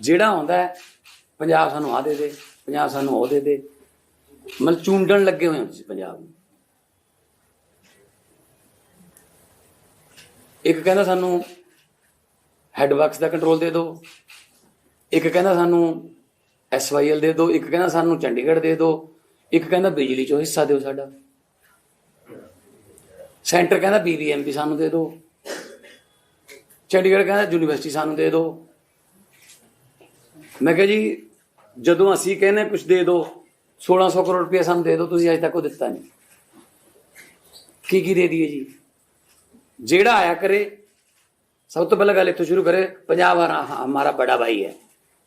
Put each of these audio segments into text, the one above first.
ਜਿਹੜਾ ਆਉਂਦਾ ਪੰਜਾਬ ਸਾਨੂੰ ਆ ਦੇ ਦੇ ਪੰਜਾਬ ਸਾਨੂੰ ਉਹ ਦੇ ਦੇ। ਮਤਲਬ ਚੂੰਡਣ ਲੱਗੇ ਹੋਏ ਹੋ ਤੁਸੀਂ ਪੰਜਾਬ ਨੂੰ। ਇੱਕ ਕਹਿੰਦਾ ਸਾਨੂੰ ਹੈਡਵਰਕਸ ਦਾ ਕੰਟਰੋਲ ਦੇ ਦਿਓ ਇੱਕ ਕਹਿੰਦਾ ਸਾਨੂੰ ਐਸਵਾਈਐਲ ਦੇ ਦਿਓ ਇੱਕ ਕਹਿੰਦਾ ਸਾਨੂੰ ਚੰਡੀਗੜ੍ਹ ਦੇ ਦਿਓ ਇੱਕ ਕਹਿੰਦਾ ਬਿਜਲੀ ਚੋਂ ਹਿੱਸਾ ਦਿਓ ਸਾਡਾ। ਸੈਂਟਰ ਕਹਿੰਦਾ ਬੀਬੀਐਮਪੀ ਸਾਨੂੰ ਦੇ ਦਿਓ ਚੰਡੀਗੜ੍ਹ ਕਹਿੰਦਾ ਯੂਨੀਵਰਸਿਟੀ ਸਾਨੂੰ ਦੇ ਦਿਓ ਮੈਂ ਕਿਹਾ ਜੀ, ਜਦੋਂ ਅਸੀਂ ਕਹਿੰਦੇ ਕੁਝ ਦੇ ਦਿਓ 1600 ਕਰੋੜ ਰੁਪਏ ਸਾਨੂੰ ਦੇ ਦਿਓ, ਤੁਸੀਂ ਅਜੇ ਤੱਕ ਉਹ ਦਿੱਤਾ ਨਹੀਂ। ਕੀ ਕੀ ਦੇ ਦਈਏ ਜੀ? ਜਿਹੜਾ ਆਇਆ ਕਰੇ, ਸਭ ਤੋਂ ਪਹਿਲਾਂ ਗੱਲ ਇੱਥੋਂ ਸ਼ੁਰੂ ਕਰੇ ਪੰਜਾਬ ਹਰਾ- ਹਮਾਰਾ ਬੜਾ ਭਾਈ ਹੈ,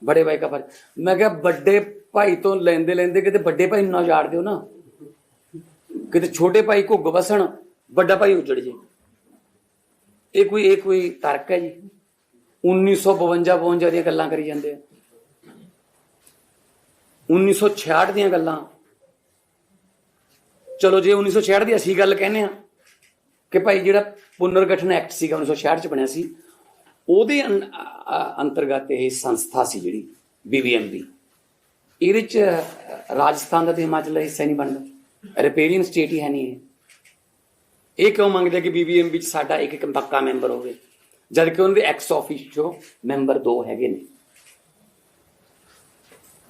ਬੜੇ ਭਾਈ ਦਾ ਫਰਜ਼। ਮੈਂ ਕਿਹਾ, ਵੱਡੇ ਭਾਈ ਤੋਂ ਲੈਂਦੇ ਲੈਂਦੇ ਕਿਤੇ ਵੱਡੇ ਭਾਈ ਨੂੰ ਨਾ ਉਜਾੜ ਦਿਓ ਨਾ। ਕਿਤੇ ਛੋਟੇ ਭਾਈ ਘੁੱਗ ਵਸਣ, ਵੱਡਾ ਭਾਈ ਉਜੜ ਜੇ। ਇਹ ਕੋਈ ਇਹ ਕੋਈ ਤਰਕ ਹੈ ਜੀ। 1952 52 ਦੀਆਂ ਗੱਲਾਂ ਕਰੀ ਜਾਂਦੇ ਆ। 1966 ਦੀਆਂ ਗੱਲਾਂ। ਚਲੋ ਜੇ 1966 ਦੀ ਅਸੀਂ ਗੱਲ ਕਹਿੰਦੇ ਆ ਕਿ ਭਾਈ ਜਿਹੜਾ ਪੁਨਰਗਠਨ ਐਕਟ ਸੀਗਾ 1966 ਚ ਬਣਿਆ ਸੀ, ਉਹਦੇ ਅੰ- ਅੰਤਰਗਤ ਇਹ ਸੰਸਥਾ ਸੀ ਜਿਹੜੀ ਬੀਬੀਐਮਬੀ ਇਹਦੇ ਚ ਰਾਜਸਥਾਨ ਦਾ ਤੇ ਹਿਮਾਚਲ ਦਾ ਹਿੱਸਾ ਨਹੀਂ ਬਣਦਾ। ਰਿਪੇਰੀਅਨ ਸਟੇਟ ਹੀ ਹੈ ਨਹੀਂ ਇਹ। ਇਹ ਕਿਉਂ ਮੰਗਦੇ ਕਿ ਬੀਬੀਐਮਬੀ ਚ ਸਾਡਾ ਇੱਕ ਇੱਕ ਪੱਕਾ ਮੈਂਬਰ ਹੋਵੇ? ਜਦ ਕਿ ਉਹਨਾਂ ਦੇ ਐਕਸ ਆਫੀਸ਼ੀਓ ਮੈਂਬਰ ਦੋ ਹੈਗੇ ਨੇ।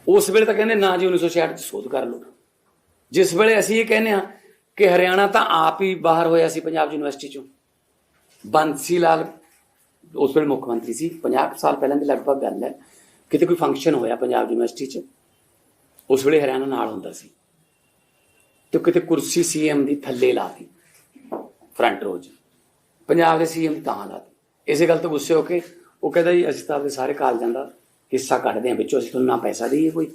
ਉਸ ਵੇਲੇ ਤਾਂ ਕਹਿੰਦੇ, ਨਾ ਜੀ 1966 ਚ ਸੋਧ ਕਰ ਲਓ। ਜਿਸ ਵੇਲੇ ਅਸੀਂ ਇਹ ਕਹਿੰਦੇ ਆ ਕਿ ਹਰਿਆਣਾ ਤਾਂ ਆਪ ਹੀ ਬਾਹਰ ਹੋਇਆ ਸੀ ਪੰਜਾਬ ਯੂਨੀਵਰਸਿਟੀ ਚੋਂ। ਬੰਸੀ ਲਾਲ ਉਸ ਵੇਲੇ ਮੁੱਖ ਮੰਤਰੀ ਸੀ। 50 ਕੁ ਸਾਲ ਪਹਿਲਾਂ ਦੀ ਲਗਭਗ ਗੱਲ ਹੈ। ਕਿਤੇ ਕੋਈ ਫੰਕਸ਼ਨ ਹੋਇਆ ਪੰਜਾਬ ਯੂਨੀਵਰਸਿਟੀ 'ਚ, ਉਸ ਵੇਲੇ ਹਰਿਆਣਾ ਨਾਲ ਹੁੰਦਾ ਸੀ। ਤੇ ਕਿਤੇ ਕੁਰਸੀ ਸੀਐਮ ਦੀ ਥੱਲੇ ਲਾਤੀ ਫਰੰਟ ਰੋਜ ਪੰਜਾਬ ਦੇ ਸੀਐਮ ਤਾਂ ਲਾਤੀ ਇਸੇ ਗੱਲ ਤੋਂ ਗੁੱਸੇ ਹੋ ਕੇ ਉਹ ਕਹਿੰਦਾ ਜੀ, ਅਸੀਂ ਤਾਂ ਆਪਣੇ ਸਾਰੇ ਕਾਲਜਾਂ ਦਾ ਹਿੱਸਾ ਕੱਢਦੇ ਹਾਂ ਵਿੱਚੋਂ, ਅਸੀਂ ਤੁਹਾਨੂੰ ਨਾ ਪੈਸਾ ਦੇਈਏ ਕੋਈ।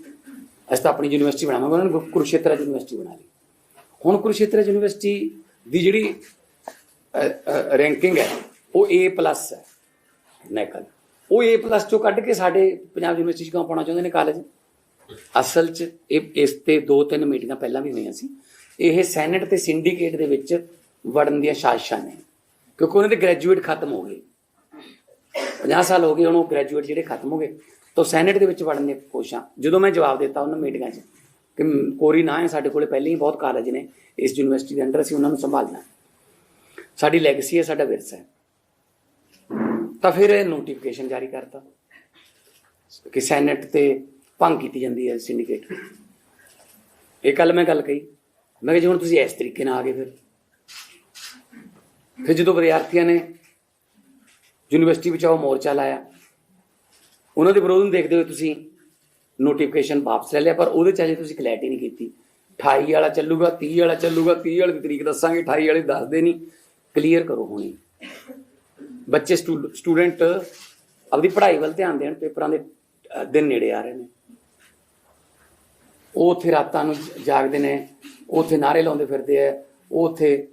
ਅਸੀਂ ਤਾਂ ਆਪਣੀ ਯੂਨੀਵਰਸਿਟੀ ਬਣਾਵਾਂਗੇ, ਉਹਨਾਂ ਨੇ ਕੁਰੂਕਸ਼ੇਤਰ ਯੂਨੀਵਰਸਿਟੀ ਬਣਾ ਲਈ। ਹੁਣ ਕੁਰੂਕਸ਼ੇਤਰ ਯੂਨੀਵਰਸਿਟੀ ਦੀ ਜਿਹੜੀ ਰੈਂਕਿੰਗ ਹੈ, ਉਹ A+ ਹੈ, ਨੈਕਲ। ਉਹ A+ ਚੋਂ ਕੱਢ ਕੇ ਸਾਡੇ ਪੰਜਾਬ ਯੂਨੀਵਰਸਿਟੀ 'ਚ ਕਿਉਂ ਪਾਉਣਾ ਚਾਹੁੰਦੇ ਨੇ ਕਾਲਜ ਅਸਲ 'ਚ ਇਹ, ਇਸ ਤੇ ਦੋ ਤਿੰਨ ਮੀਟਿੰਗਾਂ ਪਹਿਲਾਂ ਵੀ ਹੋਈਆਂ ਸੀ। ਇਹ ਸੈਨੇਟ ਤੇ ਸਿੰਡੀਕੇਟ ਦੇ ਵਿੱਚ ਵੜਨ ਦੀਆਂ ਸਾਜ਼ਿਸ਼ਾਂ ਨੇ, ਕਿਉਂਕਿ ਉਹਨਾਂ ਦੇ ਗ੍ਰੈਜੂਏਟ ਖਤਮ ਹੋ ਗਏ। 50 ਸਾਲ ਹੋ ਗਏ ਉਹਨੂੰ ਗ੍ਰੈਜੂਏਟ ਜਿਹੜੇ ਖਤਮ ਹੋ ਗਏ। ਤਾਂ ਸੈਨੇਟ ਦੇ ਵਿੱਚ ਵੜਨ ਦੀਆਂ ਕੋਸ਼ਿਸ਼ਾਂ। ਜਦੋਂ ਮੈਂ ਜਵਾਬ ਦਿੱਤਾ ਉਹਨਾਂ ਮੀਟਿੰਗਾਂ 'ਚ ਕਿ ਕੋਰੀ ਨਾ ਹੈ, ਸਾਡੇ ਕੋਲੇ ਪਹਿਲਾਂ ਹੀ ਬਹੁਤ ਕਾਲਜ ਨੇ, ਇਸ ਯੂਨੀਵਰਸਿਟੀ ਦੇ ਅੰਡਰ ਅਸੀਂ ਉਹਨਾਂ ਨੂੰ ਸੰਭਾਲਣਾ ਸਾਡੀ ਲੈਗੇਸੀ ਹੈ, ਸਾਡਾ ਵਿਰਸਾ ਹੈ। ਤਾਂ ਫਿਰ ਇਹ ਨੋਟੀਫਿਕੇਸ਼ਨ ਜਾਰੀ ਕਰਤਾ ਕਿ ਸੈਨੇਟ ਤੇ ਭੰਗ ਕੀਤੀ ਜਾਂਦੀ ਹੈ ਸਿੰਡੀਕੇਟ ਇਹ ਕੱਲ ਮੈਂ ਗੱਲ ਕਹੀ। ਮੈਂ ਕਿਹਾ ਜੀ, ਹੁਣ ਤੁਸੀਂ ਇਸ ਤਰੀਕੇ ਨਾਲ ਆ ਗਏ ਫਿਰ। ਫਿਰ ਜਦੋਂ ਵਿਦਿਆਰਥੀਆਂ ਨੇ ਯੂਨੀਵਰਸਿਟੀ ਬਚਾਓ ਮੋਰਚਾ ਲਾਇਆ ਉਹਨਾਂ ਦੇ ਵਿਰੋਧ ਨੂੰ ਦੇਖਦੇ ਹੋਏ ਤੁਸੀਂ ਨੋਟੀਫਿਕੇਸ਼ਨ ਵਾਪਸ ਲੈ ਲਿਆ, ਪਰ ਉਹਦੇ ਚ ਅਜੇ ਤੁਸੀਂ ਕਲੈਰਿਟੀ ਨਹੀਂ ਕੀਤੀ। 28 ਵਾਲਾ ਚੱਲੂਗਾ 30 ਵਾਲਾ ਚੱਲੂਗਾ 30 ਵਾਲੀ ਦੀ ਤਰੀਕ ਦੱਸਾਂਗੇ 28 ਵਾਲੀ ਦੱਸਦੇ ਨਹੀਂ। ਕਲੀਅਰ ਕਰੋ ਹੁਣੀ ਬੱਚੇ ਸਟੂਡੈਂਟ ਆਪਣੀ ਪੜ੍ਹਾਈ ਵੱਲ ਧਿਆਨ ਦੇਣ, ਪੇਪਰਾਂ ਦੇ ਦਿਨ ਨੇੜੇ ਆ ਰਹੇ ਨੇ। ਉਹ ਉੱਥੇ ਰਾਤਾਂ ਨੂੰ ਜਾਗਦੇ ਨੇ, ਉਹ ਉੱਥੇ ਨਾਰੇ ਲਾਉਂਦੇ ਫਿਰਦੇ ਆ, ਉਹ ਉੱਥੇ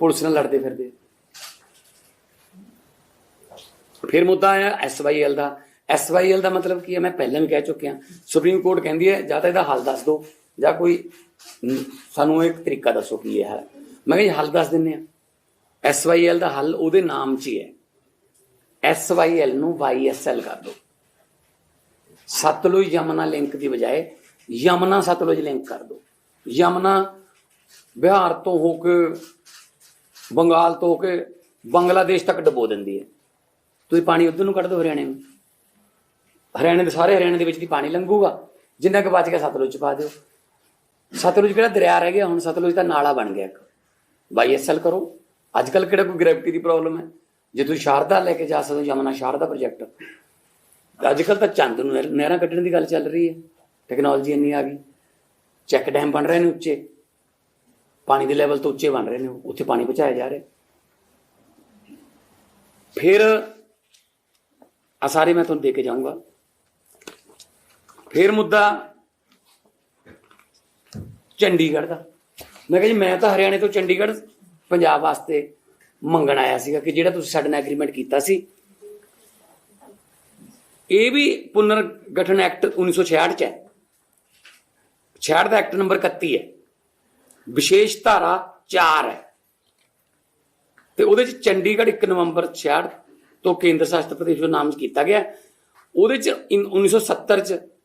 ਪੁਲਿਸ ਨਾਲ ਲੜਦੇ ਫਿਰਦੇ ਫਿਰ ਮੁੱਦਾ ਆਇਆ ਐਸਵਾਈਐਲ ਦਾ। ਐਸਵਾਈਐਲ ਦਾ ਮਤਲਬ ਕੀ ਹੈ? ਮੈਂ ਪਹਿਲਾਂ ਵੀ ਕਹਿ ਚੁੱਕਿਆ। ਸੁਪਰੀਮ ਕੋਰਟ ਕਹਿੰਦੀ ਹੈ, ਜਾਂ ਤਾਂ ਇਹਦਾ ਹੱਲ ਦੱਸ ਦਿਓ, ਜਾਂ ਕੋਈ ਸਾਨੂੰ ਇੱਕ ਤਰੀਕਾ ਦੱਸੋ ਕੀ ਇਹ ਹੈ ਮੈਂ ਕਿਹਾ ਜੀ, ਹੱਲ ਦੱਸ ਦਿੰਨੇ ਆ ਐਸਵਾਈਐਲ ਦਾ ਹੱਲ ਉਹਦੇ ਨਾਮ 'ਚ ਹੀ ਹੈ। ਐਸਵਾਈਐਲ ਨੂੰ ਵਾਈਐਸਐਲ ਕਰ ਦਿਓ। ਸਤਲੁਜ ਯਮਨਾ ਲਿੰਕ ਦੀ ਬਜਾਏ ਯਮਨਾ ਸਤਲੁਜ ਲਿੰਕ ਕਰ ਦਿਓ। ਯਮਨਾ ਬਿਹਾਰ ਤੋਂ ਹੋ ਕੇ ਬੰਗਾਲ ਤੋਂ ਹੋ ਕੇ ਬੰਗਲਾਦੇਸ਼ ਤੱਕ ਡਬੋ ਦਿੰਦੀ ਹੈ। ਤੁਸੀਂ ਪਾਣੀ ਉਧਰ ਨੂੰ ਕੱਢ ਦਿਓ ਹਰਿਆਣੇ ਨੂੰ। ਹਰਿਆਣੇ ਦੇ ਸਾਰੇ ਹਰਿਆਣੇ ਦੇ ਵਿੱਚ ਦੀ ਪਾਣੀ ਲੰਘੂਗਾ। ਜਿੰਨਾ ਕੁ ਬਚ ਗਿਆ ਸਤਲੁਜ ਚ ਪਾ ਦਿਓ। ਸਤਲੁਜ ਕਿਹੜਾ ਦਰਿਆ ਰਹਿ ਗਿਆ, ਹੁਣ ਸਤਲੁਜ ਦਾ ਨਾਲਾ ਬਣ ਗਿਆ ਇੱਕ। ਵਾਈਐਸਐਲ ਕਰੋ। ਅੱਜ ਕੱਲ ਕਿਹੜਾ ਕੋਈ ਗ੍ਰੈਵਿਟੀ ਦੀ ਪ੍ਰੋਬਲਮ ਹੈ? ਜੇ ਤੁਸੀਂ ਸ਼ਾਰਦਾ ਲੈ ਕੇ ਜਾ ਸਕਦੇ ਹੋ, ਯਮਨਾ ਸ਼ਾਰਦਾ ਪ੍ਰੋਜੈਕਟ ਅੱਜ ਕੱਲ ਤਾਂ ਚੰਦ ਨੂੰ ਨਹਿਰਾਂ ਕੱਢਣ ਦੀ ਗੱਲ ਚੱਲ ਰਹੀ ਹੈ। ਟੈਕਨੋਲੋਜੀ ਇੰਨੀ ਆ ਗਈ। ਚੈੱਕ ਡੈਮ ਬਣ ਰਹੇ ਨੇ ਉੱਚੇ। ਪਾਣੀ ਦੇ ਲੈਵਲ ਤੋਂ ਉੱਚੇ ਬਣ ਰਹੇ ਨੇ ਉੱਥੇ ਪਾਣੀ ਪਹੁੰਚਾਇਆ ਜਾ ਰਿਹਾ। ਫਿਰ ਆ ਸਾਰੇ ਮੈਂ ਤੁਹਾਨੂੰ ਦੇ ਕੇ ਜਾਊਂਗਾ। ਫਿਰ ਮੁੱਦਾ ਚੰਡੀਗੜ੍ਹ ਦਾ। ਮੈਂ ਕਿਹਾ ਜੀ, ਮੈਂ ਤਾਂ ਹਰਿਆਣੇ ਤੋਂ ਚੰਡੀਗੜ੍ਹ, ਪੰਜਾਬ ਵਾਸਤੇ ਮੰਗਣ ਆਇਆ ਸੀਗਾ ਕਿ ਜਿਹੜਾ ਤੁਸੀਂ ਸਾਡੇ ਨਾਲ ਐਗਰੀਮੈਂਟ ਕੀਤਾ ਸੀ। ਇਹ ਵੀ ਪੁਨਰ ਗਠਨ ਐਕਟ 1966 ਚ ਹੈ। 66 ਦਾ ਐਕਟ ਨੰਬਰ 31 ਹੈ। ਵਿਸ਼ੇਸ਼ ਧਾਰਾ 4 ਹੈ। ਤੇ ਉਹਦੇ ਚ ਚੰਡੀਗੜ੍ਹ 1 ਨਵੰਬਰ 66 ਤੋਂ ਕੇਂਦਰ ਸ਼ਾਸਤ ਪ੍ਰਦੇਸ਼ ਦਾ ਨਾਮ ਕੀਤਾ ਗਿਆ। ਉਹਦੇ ਚ ਇਨ- 1970 ਚ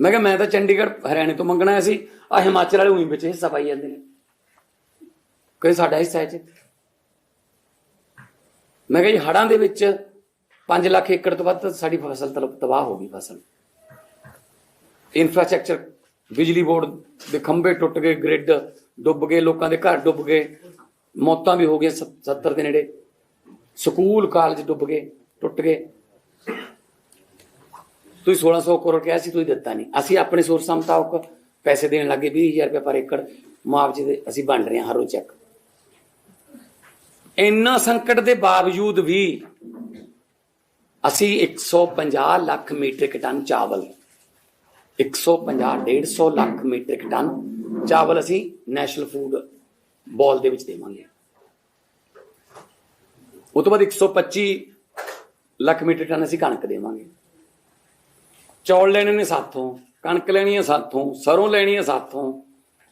ਮੈਂ ਕਿਹਾ, ਮੈਂ ਤਾਂ ਚੰਡੀਗੜ੍ਹ ਹਰਿਆਣੇ ਤੋਂ ਮੰਗਣਾ ਸੀ। ਆ ਹਿਮਾਚਲ ਵਾਲੇ ਉਹੀ ਵਿੱਚ ਹਿੱਸਾ ਪਾਈ ਜਾਂਦੇ ਨੇ। ਕੋਈ ਸਾਡਾ ਹਿੱਸਾ ਹੈ ਚ ਮੈਂ ਕਿਹਾ ਜੀ ਹੜਾਂ ਦੇ ਵਿੱਚ 5 ਲੱਖ ਏਕੜ ਤੋਂ ਵੱਧ ਸਾਡੀ ਫਸਲ ਤਲ- ਤਬਾਹ ਹੋ ਗਈ ਫਸਲ। ਇਨਫਰਾਸਟ੍ਰਕਚਰ ਬਿਜਲੀ ਬੋਰਡ ਦੇ ਖੰਭੇ ਟੁੱਟ ਗਏ ਗ੍ਰਿਡ ਡੁੱਬ ਗਏ, ਲੋਕਾਂ ਦੇ ਘਰ ਡੁੱਬ ਗਏ। ਮੌਤਾਂ ਵੀ ਹੋ ਗਈਆਂ 70 ਦੇ ਨੇੜੇ। ਸਕੂਲ ਕਾਲਜ ਡੁੱਬ ਗਏ, ਟੁੱਟ ਗਏ। ਤੁਸੀਂ 1600 ਕਰੋੜ ਕਿਹਾ ਸੀ, ਤੁਸੀਂ ਦਿੱਤਾ ਨਹੀਂ। ਅਸੀਂ ਆਪਣੇ ਸੋਰਸਾਂ ਮੁਤਾਬਕ ਪੈਸੇ ਦੇਣ ਲੱਗੇ 20000 ਰੁਪਏ ਪਰ ਏਕੜ ਮੁਆਵਜ਼ੇ ਦੇ ਅਸੀਂ ਵੰਡ ਰਹੇ ਹਾਂ ਹਰ ਰੋਜ਼ ਚੈੱਕ। ਇੰਨਾ ਸੰਕਟ ਦੇ ਬਾਵਜੂਦ ਵੀ ਅਸੀਂ 150 ਲੱਖ ਮੀਟ੍ਰਿਕ ਟਨ ਚਾਵਲ 150 150 ਲੱਖ ਮੀਟ੍ਰਿਕ ਟਨ ਚਾਵਲ ਅਸੀਂ ਨੈਸ਼ਨਲ ਫੂਡ ਬੋਲ ਦੇ ਵਿੱਚ ਦੇਵਾਂਗੇ। ਉਹ ਤੋਂ ਬਾਅਦ 125 ਲੱਖ ਮੀਟ੍ਰਿਕ ਟਨ ਅਸੀਂ ਕਣਕ ਦੇਵਾਂਗੇ। ਚੌਲ ਲੈਣੇ ਨੇ ਸਾਥੋਂ, ਕਣਕ ਲੈਣੀ ਹੈ ਸਾਥੋਂ, ਸਰੋਂ ਲੈਣੀ ਹੈ ਸਾਥੋਂ,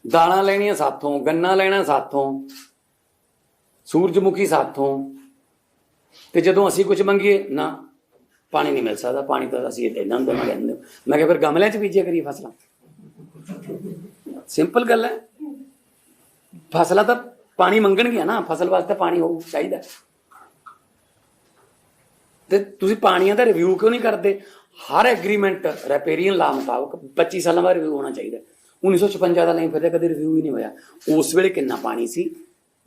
ਦਾਲਾਂ ਲੈਣੀਆਂ ਸਾਥੋਂ, ਗੰਨਾ ਲੈਣਾ ਸਾਥੋਂ, ਸੂਰਜਮੁਖੀ ਸਾਥੋਂ। ਤੇ ਜਦੋਂ ਅਸੀਂ ਕੁਝ ਮੰਗੀਏ, ਨਾ, ਪਾਣੀ ਨਹੀਂ ਮਿਲ ਸਕਦਾ, ਪਾਣੀ ਤਾਂ ਅਸੀਂ ਇਹਨਾਂ ਨੂੰ ਦੇਵਾਂਗੇ ਇਹਨਾਂ ਮੈਂ ਕਿਹਾ ਫਿਰ ਗਮਲਿਆਂ 'ਚ ਬੀਜਿਆ ਕਰੀਏ ਫਸਲਾਂ? ਸਿੰਪਲ ਗੱਲ ਹੈ। ਫਸਲਾਂ ਤਾਂ ਪਾਣੀ ਮੰਗਣਗੀਆਂ ਨਾ, ਫਸਲ ਵਾਸਤੇ ਪਾਣੀ ਹੋਊ ਚਾਹੀਦਾ। ਤੇ ਤੁਸੀਂ ਪਾਣੀਆਂ ਦਾ ਰਿਵਿਊ ਕਿਉਂ ਨਹੀਂ ਕਰਦੇ? ਹਰ ਐਗਰੀਮੈਂਟ ਰੈਪੇਰੀਅਨ ਲਾ ਮੁਤਾਬਕ 25 ਸਾਲਾਂ ਬਾਅਦ ਰਿਵਿਊ ਹੋਣਾ ਚਾਹੀਦਾ। 1956 ਦਾ ਨਹੀਂ ਫਿਰ ਕਦੇ ਰਿਵਿਊ ਹੀ ਨਹੀਂ ਹੋਇਆ। ਉਸ ਵੇਲੇ ਕਿੰਨਾ ਪਾਣੀ ਸੀ?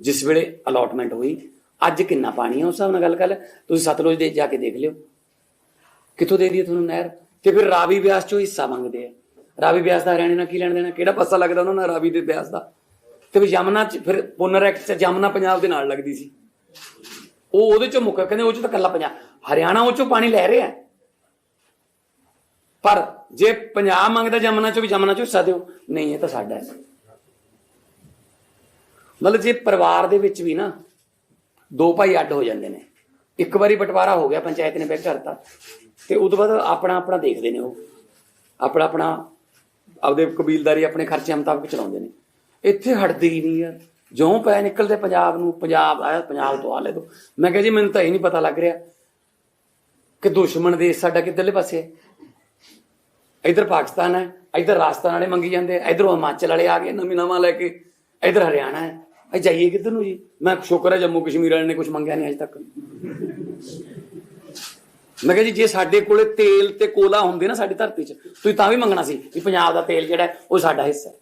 ਜਿਸ ਵੇਲੇ ਅਲਾਟਮੈਂਟ ਹੋਈ। ਅੱਜ ਕਿੰਨਾ ਪਾਣੀ ਹੈ ਉਸ ਹਿਸਾਬ ਨਾਲ ਗੱਲ ਕਰ ਲੈ। ਤੁਸੀਂ ਸਤਲੁਜ ਦੇ ਜਾ ਕੇ ਦੇਖ ਲਿਓ। ਕਿੱਥੋਂ ਦੇ ਦਈਏ ਤੁਹਾਨੂੰ ਨਹਿਰ? ਤੇ ਫਿਰ ਰਾਵੀ ਬਿਆਸ ਚੋਂ ਹਿੱਸਾ ਮੰਗਦੇ ਆ। ਰਾਵੀ ਬਿਆਸ ਦਾ ਹਰਿਆਣੇ ਨਾਲ ਕੀ ਲੈਣ ਦੇਣਾ? ਕਿਹੜਾ ਪਾਸਾ ਲੱਗਦਾ ਉਹਨਾਂ ਨਾਲ ਰਾਵੀ ਦੇ ਬਿਆਸ ਦਾ? ਤੇ ਫਿਰ ਯਮਨਾ ਚ ਫਿਰ ਪੁਨਰ ਐਕਟ ਚ ਯਮਨਾ ਪੰਜਾਬ ਦੇ ਨਾਲ ਲੱਗਦੀ ਸੀ। ਉਹ ਉਹਦੇ ਚੋਂ ਮੁੱਕ ਕਹਿੰਦੇ ਉਹ ਚੋਂ ਤਾਂ ਕੱਲਾ ਪੰਜਾਬ ਹਰਿਆਣਾ ਉਹ ਚੋਂ ਪਾਣੀ ਲੈ ਰਿਹਾ। ਪਰ ਜੇ ਪੰਜਾਬ ਮੰਗਦਾ ਜਮਨਾ ਚੋਂ ਵੀ ਜਮਨਾ ਚੋਂ ਹਿੱਸਾ ਦਿਓ, ਨਹੀਂ, ਇਹ ਤਾਂ ਸਾਡਾ ਹੈ। ਮਤਲਬ ਜੇ ਪਰਿਵਾਰ ਦੇ ਵਿੱਚ ਵੀ ਨਾ ਦੋ ਭਾਈ ਅੱਡ ਹੋ ਜਾਂਦੇ ਨੇ, ਇੱਕ ਵਾਰੀ ਬਟਵਾਰਾ ਹੋ ਗਿਆ, ਪੰਚਾਇਤ ਨੇ ਬੈਠ ਕਰਤਾ, ਤੇ ਉਸ ਤੋਂ ਬਾਅਦ ਆਪਣਾ ਆਪਣਾ ਦੇਖਦੇ ਨੇ ਉਹ। ਆਪਣਾ ਆਪਣਾ ਆਪਦੇ ਕਬੀਲਦਾਰੀ, ਆਪਣੇ ਖਰਚੇ ਮੁਤਾਬਕ ਚਲਾਉਂਦੇ ਨੇ। ਇੱਥੇ ਹਟਦੀ ਹੀ ਨਹੀਂ ਯਾਰ। ਜਿਉਂ ਪੈ ਨਿਕਲਦੇ ਪੰਜਾਬ ਨੂੰ, ਪੰਜਾਬ ਆਇਆ, ਪੰਜਾਬ ਤੋਂ ਆ ਲੈ ਦੋ। ਮੈਂ ਕਿਹਾ ਜੀ, ਮੈਨੂੰ ਤਾਂ ਇਹ ਨਹੀਂ ਪਤਾ ਲੱਗ ਰਿਹਾ ਕਿ ਦੁਸ਼ਮਣ ਦੇਸ਼ ਸਾਡਾ ਕਿੱਧਰਲੇ ਪਾਸੇ ਹੈ। ਇਧਰ ਪਾਕਿਸਤਾਨ ਹੈ, ਇਧਰ ਰਾਜਸਥਾਨ ਵਾਲੇ ਮੰਗੀ ਜਾਂਦੇ ਆ ਹਿਮਾਚਲ ਵਾਲੇ ਆ ਗਏ, ਨਵੀਂ ਨਵਾਂ ਲੈ ਕੇ। ਇਧਰ ਹਰਿਆਣਾ ਹੈ। ਇਹ ਜਾਈਏ ਕਿੱਧਰ ਨੂੰ ਜੀ? ਮੈਂ ਸ਼ੁਕਰ ਹੈ ਜੰਮੂ ਕਸ਼ਮੀਰ ਵਾਲੇ ਨੇ ਕੁਝ ਮੰਗਿਆ ਨਹੀਂ ਅਜੇ ਤੱਕ। ਮੈਂ ਕਿਹਾ ਜੀ, ਜੇ ਸਾਡੇ ਕੋਲੇ ਤੇਲ ਤੇ ਕੋਲਾ ਹੁੰਦੇ ਨਾ ਸਾਡੀ ਧਰਤੀ 'ਚ, ਤੁਸੀਂ ਤਾਂ ਵੀ ਮੰਗਣਾ ਸੀ ਕਿ ਪੰਜਾਬ ਦਾ ਤੇਲ ਜਿਹੜਾ ਉਹ ਸਾਡਾ ਹਿੱਸਾ ਹੈ।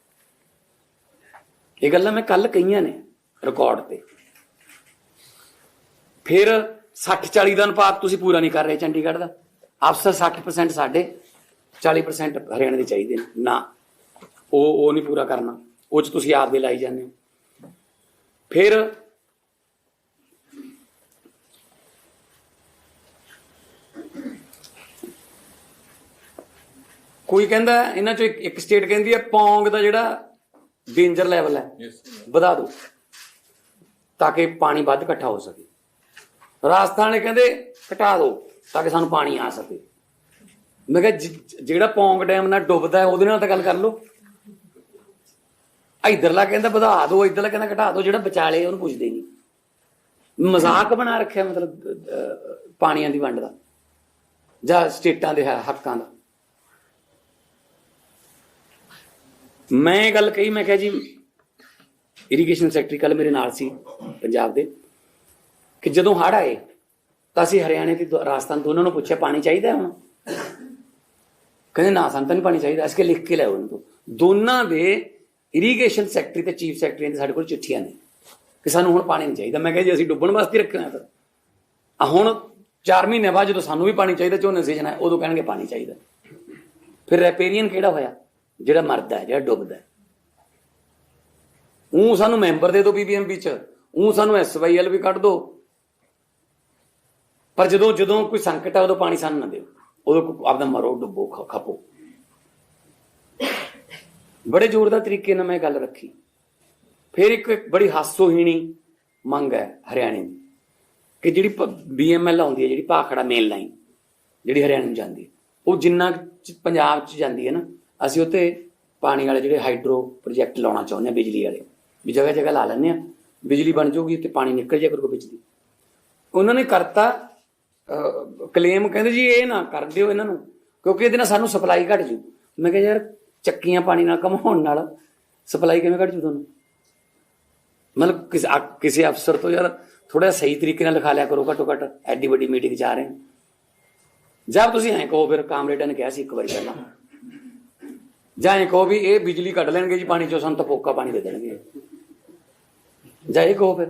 ਇਹ ਗੱਲਾਂ ਮੈਂ ਕੱਲ ਕਹੀਆਂ ਨੇ ਰਿਕਾਰਡ ਤੇ। ਫਿਰ 60 40 ਦਾ ਅਨੁਪਾਤ ਤੁਸੀਂ ਪੂਰਾ ਨਹੀਂ ਕਰ ਰਹੇ ਚੰਡੀਗੜ੍ਹ ਦਾ। ਅਫਸਰ 60% ਸਾਡੇ। 40% ਹਰਿਆਣੇ ਦੇ ਚਾਹੀਦੇ ਨੇ। ਨਾ। ਉਹ ਉਹ ਨਹੀਂ ਪੂਰਾ ਕਰਨਾ। ਉਹ ਚ ਤੁਸੀਂ ਆਪ ਦੇ ਲਾਈ ਜਾਂਦੇ ਹੋ। ਫਿਰ ਕੋਈ ਕਹਿੰਦਾ ਇਹਨਾਂ ਚੋਂ ਇੱਕ- ਸਟੇਟ ਕਹਿੰਦੀ ਹੈ ਪੌਂਗ ਦਾ ਜਿਹੜਾ ਡੇਂਜਰ ਲੈਵਲ ਹੈ ਵਧਾ ਦਿਓ। ਤਾਂ ਕਿ ਪਾਣੀ ਵੱਧ ਇਕੱਠਾ ਹੋ ਸਕੇ। ਰਾਜਸਥਾਨ ਵਾਲੇ ਕਹਿੰਦੇ ਘਟਾ ਦਿਓ ਤਾਂ ਕਿ ਸਾਨੂੰ ਪਾਣੀ ਆ ਸਕੇ। ਮੈਂ ਕਿਹਾ ਜਿਹੜਾ ਪੌਂਗ ਡੈਮ ਨਾਲ ਡੁੱਬਦਾ ਉਹਦੇ ਨਾਲ ਤਾਂ ਗੱਲ ਕਰ ਲਓ। ਇਧਰਲਾ ਕਹਿੰਦਾ ਵਧਾ ਦਿਓ, ਇਧਰਲਾ ਕਹਿੰਦਾ ਘਟਾ ਦਿਓ, ਜਿਹੜਾ ਵਿਚਾਲੇ ਉਹਨੂੰ ਪੁੱਛਦੇ ਨਹੀਂ ਮਜ਼ਾਕ ਬਣਾ ਰੱਖਿਆ, ਮਤਲਬ ਪਾਣੀਆਂ ਦੀ ਵੰਡ ਦਾ, ਜਾਂ ਸਟੇਟਾਂ ਦੇ ਹੱਕਾਂ ਦਾ। ਮੈਂ ਇਹ ਗੱਲ ਕਹੀ, ਮੈਂ ਕਿਹਾ ਜੀ ਇਰੀਗੇਸ਼ਨ ਸੈਕਟਰੀ ਕੱਲ ਮੇਰੇ ਨਾਲ ਸੀ, ਪੰਜਾਬ ਦੇ, ਕਿ ਜਦੋਂ ਹੜ੍ਹ ਆਏ, ਤਾਂ ਅਸੀਂ ਹਰਿਆਣੇ ਤੇ ਰਾਜਸਥਾਨ ਦੋਨਾਂ ਨੂੰ ਪੁੱਛਿਆ, ਪਾਣੀ ਚਾਹੀਦਾ ਹੁਣ? ਕਹਿੰਦੇ ਨਾ, ਸਾਨੂੰ ਤਾਂ ਨਹੀਂ ਪਾਣੀ ਚਾਹੀਦਾ। ਅਸੀਂ ਕਿਹਾ ਲਿਖ ਕੇ ਲੈ ਉਹਨਾਂ ਤੋਂ। ਦੋਨਾਂ ਦੇ ਇਰੀਗੇਸ਼ਨ ਸੈਕਟਰੀ ਤੇ ਚੀਫ ਸੈਕਟਰੀ ਦੇ ਸਾਡੇ ਕੋਲ ਚਿੱਠੀਆਂ ਨੇ ਕਿ ਸਾਨੂੰ ਹੁਣ ਪਾਣੀ ਨਹੀਂ ਚਾਹੀਦਾ। ਮੈਂ ਕਿਹਾ ਜੀ, ਅਸੀਂ ਡੁੱਬਣ ਵਾਸਤੇ ਰੱਖਿਆ ਹੋਇਆ ਆ ਹੁਣ 4 ਮਹੀਨੇ ਬਾਅਦ ਜਦੋਂ ਸਾਨੂੰ ਵੀ ਪਾਣੀ ਚਾਹੀਦਾ, ਝੋਨੇ ਸੀਜ਼ਨ ਹੈ ਉਦੋਂ ਕਹਿਣਗੇ ਪਾਣੀ ਚਾਹੀਦਾ। ਫਿਰ ਰੈਪੇਰੀਅਨ ਕਿਹੜਾ ਹੋਇਆ? ਜਿਹੜਾ ਮਰਦਾ ਹੈ, ਜਿਹੜਾ ਡੁੱਬਦਾ ਹੈ। ਉਹ ਸਾਨੂੰ ਮੈਂਬਰ ਦੇ ਦਿਓ ਬੀਬੀਐਮਬੀ ਚ ਉਹ ਸਾਨੂੰ ਐਸਵਾਈਐਲ ਵੀ ਕੱਢ ਦਿਓ। ਪਰ ਜਦੋਂ ਜਦੋਂ ਕੋਈ ਸੰਕਟ ਆ, ਉਦੋਂ ਪਾਣੀ ਸਾਨੂੰ ਨਾ ਦਿਓ। ਉਹਦੇ ਉਦੋਂ ਆਪਦਾ ਮਰੋ ਡੁੱਬੋ ਖਪੋ। ਬੜੇ ਜ਼ੋਰਦਾਰ ਤਰੀਕੇ ਨਾਲ ਮੈਂ ਗੱਲ ਰੱਖੀ। ਫਿਰ ਇੱਕ ਬੜੀ ਹਾਸੋਹੀਣੀ ਮੰਗ ਹੈ ਹਰਿਆਣੇ ਦੀ ਕਿ ਜਿਹੜੀ ਬੀਐਮਐਲ ਆਉਂਦੀ ਹੈ, ਜਿਹੜੀ ਭਾਖੜਾ ਮੇਨ ਲਾਈਨ ਜਿਹੜੀ ਹਰਿਆਣੇ ਨੂੰ ਜਾਂਦੀ ਹੈ, ਉਹ ਜਿੰਨਾ ਕੁ ਪੰਜਾਬ ਚ ਜਾਂਦੀ ਹੈ ਨਾ, ਅਸੀਂ ਉੱਤੇ ਪਾਣੀ ਵਾਲੇ ਜਿਹੜੇ ਹਾਈਡਰੋ ਪ੍ਰੋਜੈਕਟ ਲਾਉਣਾ ਚਾਹੁੰਦੇ ਹਾਂ, ਬਿਜਲੀ ਵਾਲੇ। ਵੀ ਜਗ੍ਹਾ ਜਗ੍ਹਾ ਲਾ ਲੈਂਦੇ ਆ ਬਿਜਲੀ ਬਣ ਜਾਊਗੀ ਤੇ ਪਾਣੀ ਨਿਕਲ ਜਾਇਆ ਕਰੂਗਾ ਵਿੱਚ ਦੀ ਉਹਨਾਂ ਨੇ ਕਰਤਾ ਕਲੇਮ ਕਹਿੰਦੇ ਜੀ ਇਹ ਨਾ ਕਰ ਦਿਓ ਇਹਨਾਂ ਨੂੰ, ਕਿਉਂਕਿ ਇਹਦੇ ਨਾਲ ਸਾਨੂੰ ਸਪਲਾਈ ਘਟ ਜੂ। ਮੈਂ ਕਿਹਾ ਯਾਰ ਚੱਕੀਆਂ ਪਾਣੀ ਨਾਲ ਕਮਾਉਣ ਨਾਲ ਸਪਲਾਈ ਕਿਵੇਂ ਘਟ ਜੂ ਤੁਹਾਨੂੰ? ਮਤਲਬ ਕਿਸੇ ਕਿਸੇ ਅਫਸਰ ਤੋਂ ਯਾਰ ਥੋੜਾ ਸਹੀ ਤਰੀਕੇ ਨਾਲ ਲਿਖਾ ਲਿਆ ਕਰੋ ਘੱਟੋ ਘੱਟ, ਐਡੀ ਵੱਡੀ ਮੀਟਿੰਗ ਜਾ ਰਹੇ ਹਾਂ। ਜਦ ਤੁਸੀਂ ਐਂ ਕਹੋ ਫਿਰ ਕਾਮਰੇਡਾਂ ਨੇ ਕਿਹਾ ਸੀ ਇੱਕ ਵਾਰੀ ਪਹਿਲਾਂ। ਜਾਂ ਐਂ ਕਹੋ ਵੀ ਇਹ ਬਿਜਲੀ ਕੱਢ ਲੈਣਗੇ ਜੀ ਪਾਣੀ ਚੋਂ, ਸਾਨੂੰ ਤਾਂ ਫੋਕਾ ਪਾਣੀ ਦੇ ਦੇਣਗੇ। ਜਾਂ ਇਹ ਕਹੋ ਫਿਰ।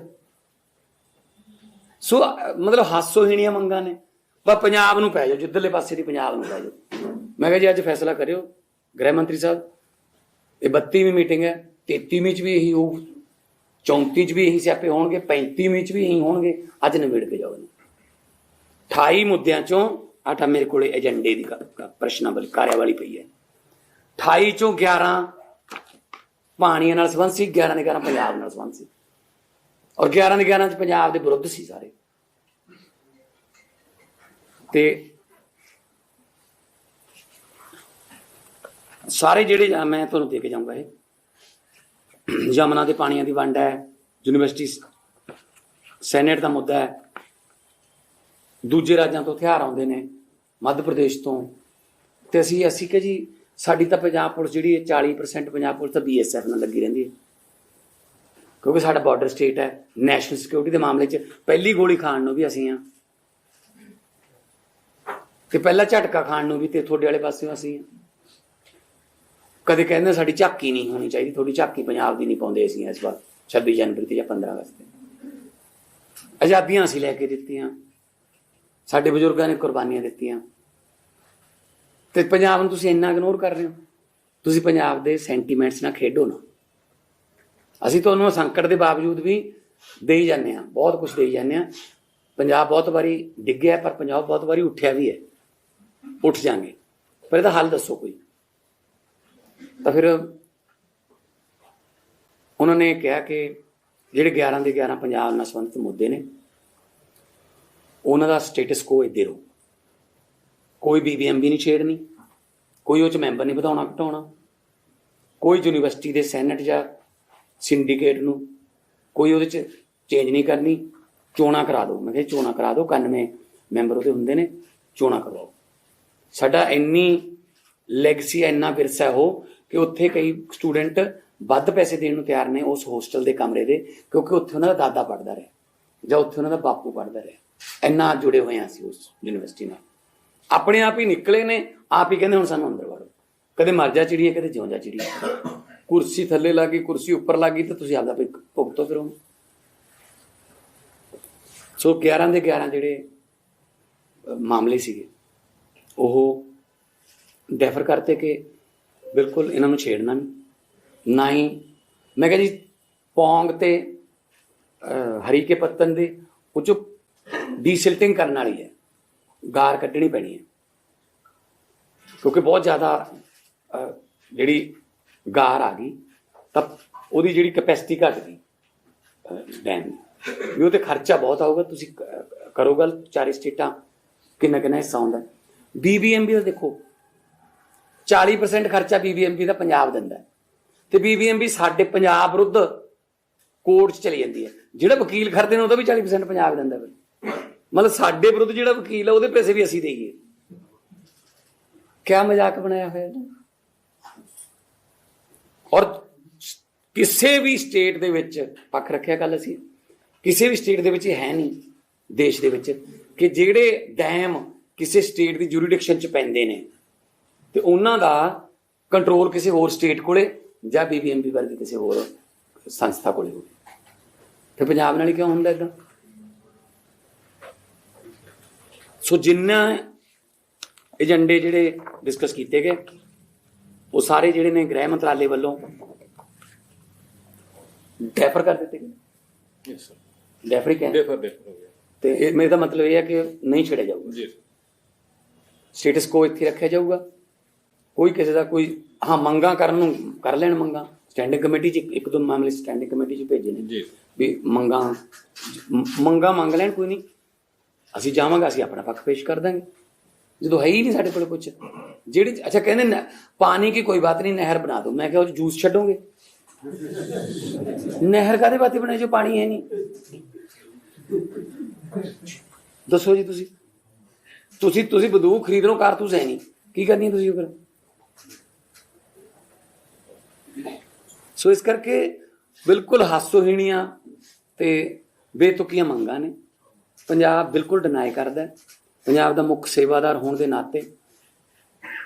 ਸੋ, ਮਤਲਬ ਹਾਸੋਹੀਣੀਆਂ ਮੰਗਾਂ ਨੇ। ਪਰ ਪੰਜਾਬ ਨੂੰ ਪੈ ਜਾਓ, ਜਿੱਧਰਲੇ ਪਾਸੇ ਦੀ ਪੰਜਾਬ ਨੂੰ ਪੈ ਜਾਓ। ਮੈਂ ਕਿਹਾ ਜੀ, ਅੱਜ ਫੈਸਲਾ ਕਰਿਓ। ਗ੍ਰਹਿ ਮੰਤਰੀ ਸਾਹਿਬ, ਇਹ 32ਵੀਂ ਮੀਟਿੰਗ ਹੈ 33ਵੀਂ ਚ ਵੀ ਇਹੀ ਹੋਊ 34 ਚ ਵੀ ਇਹੀ ਸਿਆਪੇ ਹੋਣਗੇ 35ਵੀਂ ਚ ਵੀ ਇਹੀ ਹੋਣਗੇ, ਅੱਜ ਨਿਬੇੜ ਕੇ ਜਾਓ ਇਹਨੂੰ। 28 ਮੁੱਦਿਆਂ ਚੋਂ ਆਟਾ ਮੇਰੇ ਕੋਲੇ ਏਜੰਡੇ ਦੀ ਕ- ਕ- ਪ੍ਰਸ਼ਨਾਵਲੀ ਕਾਰਿਆਵਲੀ ਪਈ ਹੈ। 28 ਚੋਂ 11 ਪਾਣੀਆਂ ਨਾਲ ਸੰਬੰਧ ਸੀ 11 ਦੇ 11 ਪੰਜਾਬ ਨਾਲ ਸੰਬੰਧ ਸੀ। ਔਰ 11 ਦੇ 11 ਚ ਪੰਜਾਬ ਦੇ ਵਿਰੁੱਧ ਸੀ ਸਾਰੇ। ਤੇ ਸਾਰੇ ਜਿਹੜੇ ਮੈਂ ਤੁਹਾਨੂੰ ਦੇ ਕੇ ਜਾਊਂਗਾ ਇਹ। ਯਮਨਾ ਦੇ ਪਾਣੀਆਂ ਦੀ ਵੰਡ ਹੈ, ਯੂਨੀਵਰਸਿਟੀ ਸੈਨੇਟ ਦਾ ਮੁੱਦਾ ਹੈ। ਦੂਜੇ ਰਾਜਾਂ ਤੋਂ ਹਥਿਆਰ ਆਉਂਦੇ ਨੇ, ਮੱਧ ਪ੍ਰਦੇਸ਼ ਤੋਂ। ਤੇ ਅਸੀਂ ਅਸੀਂ ਕਿ ਜੀ, ਸਾਡੀ ਤਾਂ ਪੰਜਾਬ ਪੁਲਿਸ ਜਿਹੜੀ ਹੈ 40% ਪੰਜਾਬ ਪੁਲਿਸ ਤਾਂ ਬੀਐਸਐਫ ਨਾਲ ਲੱਗੀ ਰਹਿੰਦੀ ਹੈ। ਕਿਉਂਕਿ ਸਾਡਾ ਬਾਰਡਰ ਸਟੇਟ ਹੈ ਨੈਸ਼ਨਲ ਸਿਕਿਉਰਿਟੀ ਦੇ ਮਾਮਲੇ 'ਚ ਪਹਿਲੀ ਗੋਲੀ ਖਾਣ ਨੂੰ ਵੀ ਅਸੀਂ ਆ ਤੇ ਪਹਿਲਾ ਝਟਕਾ ਖਾਣ ਨੂੰ ਵੀ ਤੇ ਤੁਹਾਡੇ ਵਾਲੇ ਪਾਸਿਓਂ ਅਸੀਂ ਕਦੇ ਕਹਿੰਦੇ ਸਾਡੀ ਝਾਕੀ ਨਹੀਂ ਹੋਣੀ ਚਾਹੀਦੀ, ਤੁਹਾਡੀ ਝਾਕੀ ਪੰਜਾਬ ਦੀ ਨਹੀਂ ਪਾਉਂਦੇ ਅਸੀਂ ਇਸ ਵਾਰ 26 ਜਨਵਰੀ ਤੇ ਜਾਂ 15 ਅਗਸਤ ਤੇ। ਆਜ਼ਾਦੀਆਂ ਅਸੀਂ ਲੈ ਕੇ ਦਿੱਤੀਆਂ, ਸਾਡੇ ਬਜ਼ੁਰਗਾਂ ਨੇ ਕੁਰਬਾਨੀਆਂ ਦਿੱਤੀਆਂ। ਤੇ ਪੰਜਾਬ ਨੂੰ ਤੁਸੀਂ ਇੰਨਾ ਇਗਨੋਰ ਕਰ ਰਹੇ ਹੋ, ਤੁਸੀਂ ਪੰਜਾਬ ਦੇ ਸੈਂਟੀਮੈਂਟਸ ਨਾਲ ਖੇਡੋ ਨਾ। ਅਸੀਂ ਤੁਹਾਨੂੰ ਸੰਕਟ ਦੇ ਬਾਵਜੂਦ ਵੀ ਦੇਈ ਜਾਂਦੇ ਆ ਬਹੁਤ ਕੁਝ ਦੇਈ ਜਾਂਦੇ ਆ ਪੰਜਾਬ ਬਹੁਤ ਵਾਰੀ ਡਿੱਗਿਆ, ਪਰ ਪੰਜਾਬ ਬਹੁਤ ਵਾਰੀ ਉੱਠਿਆ ਵੀ ਹੈ। ਉੱਠ ਜਾਾਂਗੇ। ਪਰ ਇਹਦਾ ਹੱਲ ਦੱਸੋ ਕੋਈ। ਤਾਂ ਫਿਰ ਉਹਨਾਂ ਨੇ ਕਿਹਾ ਕਿ ਜਿਹੜੇ 11 ਦੇ 11 ਪੰਜਾਬ ਨਾਲ ਸੰਬੰਧਿਤ ਮੁੱਦੇ ਨੇ, ਉਹਨਾਂ ਦਾ ਸਟੇਟਸ ਕੋ ਇੱਦੇ ਰਹੋ। ਕੋਈ ਬੀਬੀਐਮਬੀ ਨਹੀਂ ਛੇੜਨੀ, ਕੋਈ ਉਹ ਚ ਮੈਂਬਰ ਨਹੀਂ ਵਧਾਉਣਾ ਘਟਾਉਣਾ, ਕੋਈ ਯੂਨੀਵਰਸਿਟੀ ਦੇ ਸੈਨੇਟ ਜਾਂ ਸਿੰਡੀਕੇਟ ਨੂੰ ਕੋਈ ਉਹਦੇ ਚ ਚੇਂਜ ਨਹੀਂ ਕਰਨੀ, ਚੋਣਾਂ ਕਰਾ ਦਿਓ। ਮੈਂ ਕਿਹਾ ਚੋਣਾਂ ਕਰਾ ਦਿਓ 91 ਮੈਂਬਰ ਉਹਦੇ ਹੁੰਦੇ ਨੇ, ਚੋਣਾਂ ਕਰਵਾਓ। ਸਾਡਾ ਇੰਨੀ ਲੈਗਸੀ ਇੰਨਾ ਵਿਰਸਾ ਉਹ ਕਿ ਉੱਥੇ ਕਈ ਸਟੂਡੈਂਟ ਵੱਧ ਪੈਸੇ ਦੇਣ ਨੂੰ ਤਿਆਰ ਨੇ ਉਸ ਹੋਸਟਲ ਦੇ ਕਮਰੇ ਦੇ, ਕਿਉਂਕਿ ਉੱਥੇ ਉਹਨਾਂ ਦਾ ਦਾਦਾ ਪੜਦਾ ਰਿਹਾ, ਜਾਂ ਉੱਥੇ ਉਹਨਾਂ ਦਾ ਬਾਪੂ ਪੜਦਾ ਰਿਹਾ। ਇੰਨਾ ਜੁੜੇ ਹੋਏ ਆ ਅਸੀਂ ਉਸ ਯੂਨੀਵਰਸਿਟੀ ਨਾਲ। ਆਪਣੇ ਆਪ ਹੀ ਨਿਕਲੇ ਨੇ, ਆਪ ਹੀ ਕਹਿੰਦੇ ਹੁਣ ਸਾਨੂੰ ਅੰਦਰ ਵੜੋ। ਕਦੇ ਮਰ ਜਾ ਚਿੜੀਏ ਕਦੇ ਜਿਉਂ ਜਾ ਚਿੜੀਏ ਕੁਰਸੀ ਥੱਲੇ ਲੱਗੀ ਕੁਰਸੀ ਉੱਪਰ ਲੱਗੀ ਤਾਂ ਤੁਸੀਂ ਆਪਦਾ ਭੁਗ- ਭੁਗਤੋ ਫਿਰੋ ਸੋ 11 ਦੇ 11 ਜਿਹੜੇ ਮਾਮਲੇ ਸੀਗੇ। ਉਹ ਡੈਫਰ ਕਰਤੇ ਕਿ ਬਿਲਕੁਲ ਇਹਨਾਂ ਨੂੰ ਛੇੜਨਾ ਨਹੀਂ। ਨਾ ਹੀ ਮੈਂ ਕਿਹਾ ਜੀ ਪੌਂਗ ਤੇ ਅਹ, ਹਰੀ ਕੇ ਪੱਤਨ ਦੇ ਉਹ ਜੋ ਡੀਸਿਲਟਿੰਗ ਕਰਨ ਵਾਲੀ ਹੈ। ਗਾਰ ਕੱਢਣੀ ਪੈਣੀ ਹੈ। ਕਿਉਂਕਿ ਬਹੁਤ ਜ਼ਿਆਦਾ ਜਿਹੜੀ ਗਾਰ ਆ ਗਈ ਤਾਂ ਉਹਦੀ ਜਿਹੜੀ ਕਪੈਸਿਟੀ ਘਟ ਗਈ ਡੈਮ ਵੀ ਉਹ ਤੇ ਖਰਚਾ ਬਹੁਤ ਆਊਗਾ ਤੁਸੀਂ ਕਰੋ ਗੱਲ ਚਾਰੇ ਸਟੇਟਾਂ ਕਿੰਨਾ ਕਿੰਨਾ ਹਿੱਸਾ ਹੁੰਦਾ ਬੀਬੀਐਮਬੀ ਦਾ ਦੇਖੋ 40% ਖਰਚਾ ਬੀਬੀਐਮਬੀ ਦਾ ਪੰਜਾਬ ਦਿੰਦਾ ਹੈ। ਤੇ ਬੀਬੀਐਮਬੀ ਸਾਡੇ ਪੰਜਾਬ ਵਿਰੁੱਧ ਕੋਰਟ 'ਚ ਚਲੀ ਜਾਂਦੀ ਹੈ। ਜਿਹੜਾ ਵਕੀਲ ਖਰਦੇ ਨੇ, ਉਹਦਾ ਵੀ 40% ਪੰਜਾਬ ਦਿੰਦਾ ਫਿਰ। ਮਤਲਬ ਸਾਡੇ ਵਿਰੁੱਧ ਜਿਹੜਾ ਵਕੀਲ ਹੈ ਉਹਦੇ ਪੈਸੇ ਵੀ ਅਸੀਂ ਦੇਈਏ। ਕਿਆ ਮਜ਼ਾਕ ਬਣਾਇਆ ਹੋਇਆ ਹੈ ਔਰ ਕਿਸੇ ਵੀ ਸਟੇਟ ਦੇ ਵਿੱਚ, ਪੱਖ ਰੱਖਿਆ ਗੱਲ ਅਸੀਂ, ਕਿਸੇ ਵੀ ਸਟੇਟ ਦੇ ਵਿੱਚ ਇਹ ਹੈ ਨਹੀਂ, ਦੇਸ਼ ਦੇ ਵਿੱਚ, ਕਿ ਜਿਹੜੇ ਡੈਮ ਕਿਸੇ ਸਟੇਟ ਦੀ ਜੂਰੀਡਿਕਸ਼ਨ ਚ ਪੈਂਦੇ ਨੇ। ਤੇ ਉਹਨਾਂ ਦਾ ਕੰਟਰੋਲ ਕਿਸੇ ਹੋਰ ਸਟੇਟ ਕੋਲੇ ਜਾਂ ਬੀਬੀਐਮਬੀ ਵਰਗੀ ਕਿਸੇ ਹੋਰ ਸੰਸਥਾ ਕੋਲੇ ਹੋਵੇ। ਤੇ ਪੰਜਾਬ ਨਾਲ ਹੀ ਕਿਉਂ ਹੁੰਦਾ ਇਦਾਂ ਸੋ ਜਿੰਨਾ ਏਜੰਡੇ ਜਿਹੜੇ ਡਿਸਕਸ ਕੀਤੇ ਗਏ ਉਹ ਸਾਰੇ ਜਿਹੜੇ ਨੇ ਗ੍ਰਹਿ ਮੰਤਰਾਲੇ ਵੱਲੋਂ ਡੈਫਰ ਕਰ ਦਿੱਤੇ ਗਏ। Yes, sir. ਡੈਫਰ ਹੀ ਕਹਿੰਦੇ Defer, defer ਹੋ ਗਿਆ। ਤੇ ਮੇਰੇ ਦਾ ਮਤਲਬ ਇਹ ਹੈ ਕਿ ਨਹੀਂ ਛੇੜਿਆ ਜਾਊਗਾ। ਜੀ ਸਟੇਟਸ ਕੋ ਇੱਥੇ ਰੱਖਿਆ ਜਾਊਗਾ। ਕੋਈ ਕਿਸੇ ਦਾ ਕੋਈ ਹਾਂ ਮੰਗਾ ਕਰਨ ਨੂੰ ਕਰ ਲੈਣ ਮੰਗਾ। ਸਟੈਂਡਿੰਗ ਕਮੇਟੀ 'ਚ ਇੱਕ- ਦੋ ਮਾਮਲੇ ਸਟੈਂਡਿੰਗ ਕਮੇਟੀ 'ਚ ਭੇਜੇ ਨੇ। ਜੀ। ਵੀ ਮੰਗਾ ਮੰਗਾ ਮੰਗ ਲੈਣ ਕੋਈ ਨਹੀਂ। ਅਸੀਂ ਜਾਵਾਂਗੇ ਅਸੀਂ ਆਪਣਾ ਪੱਖ ਪੇਸ਼ ਕਰ ਦਾਂਗੇ। ਜਦੋਂ ਹੈ ਹੀ ਨਹੀਂ ਸਾਡੇ ਕੋਲ ਕੁਝ ਜਿਹੜੀ ਅੱਛਾ ਕਹਿੰਦੇ ਨੇ ਪਾਣੀ ਕੀ ਕੋਈ ਬਾਤ ਨਹੀਂ ਨਹਿਰ ਬਣਾ ਦੋ ਮੈਂ ਕਿਹਾ ਉਹ ਜੂਸ ਛੱਡੋਗੇ? ਨਹਿਰ ਕਾਦੇ ਬਾਤੀ ਬਣਾਈ ਜੋ ਪਾਣੀ ਹੈ ਨਹੀਂ। ਦੱਸੋ ਜੀ ਤੁਸੀਂ। ਤੁਸੀਂ ਤੁਸੀਂ ਬੰਦੂਕ ਖਰੀਦ ਲਓ ਕਾਰਤੂਸ ਹੈ ਨਹੀਂ। ਕੀ ਕਰਨੀ ਤੁਸੀਂ ਉਹ ਫਿਰ? ਸੋ ਇਸ ਕਰਕੇ ਬਿਲਕੁਲ ਹਾਸੋਹੀਣੀਆਂ ਤੇ ਬੇਤੁਕੀਆਂ ਮੰਗਾਂ ਨੇ। ਪੰਜਾਬ ਬਿਲਕੁਲ ਡਿਨਾਈ ਕਰਦਾ ਪੰਜਾਬ ਦਾ ਮੁੱਖ ਸੇਵਾਦਾਰ ਹੋਣ ਦੇ ਨਾਤੇ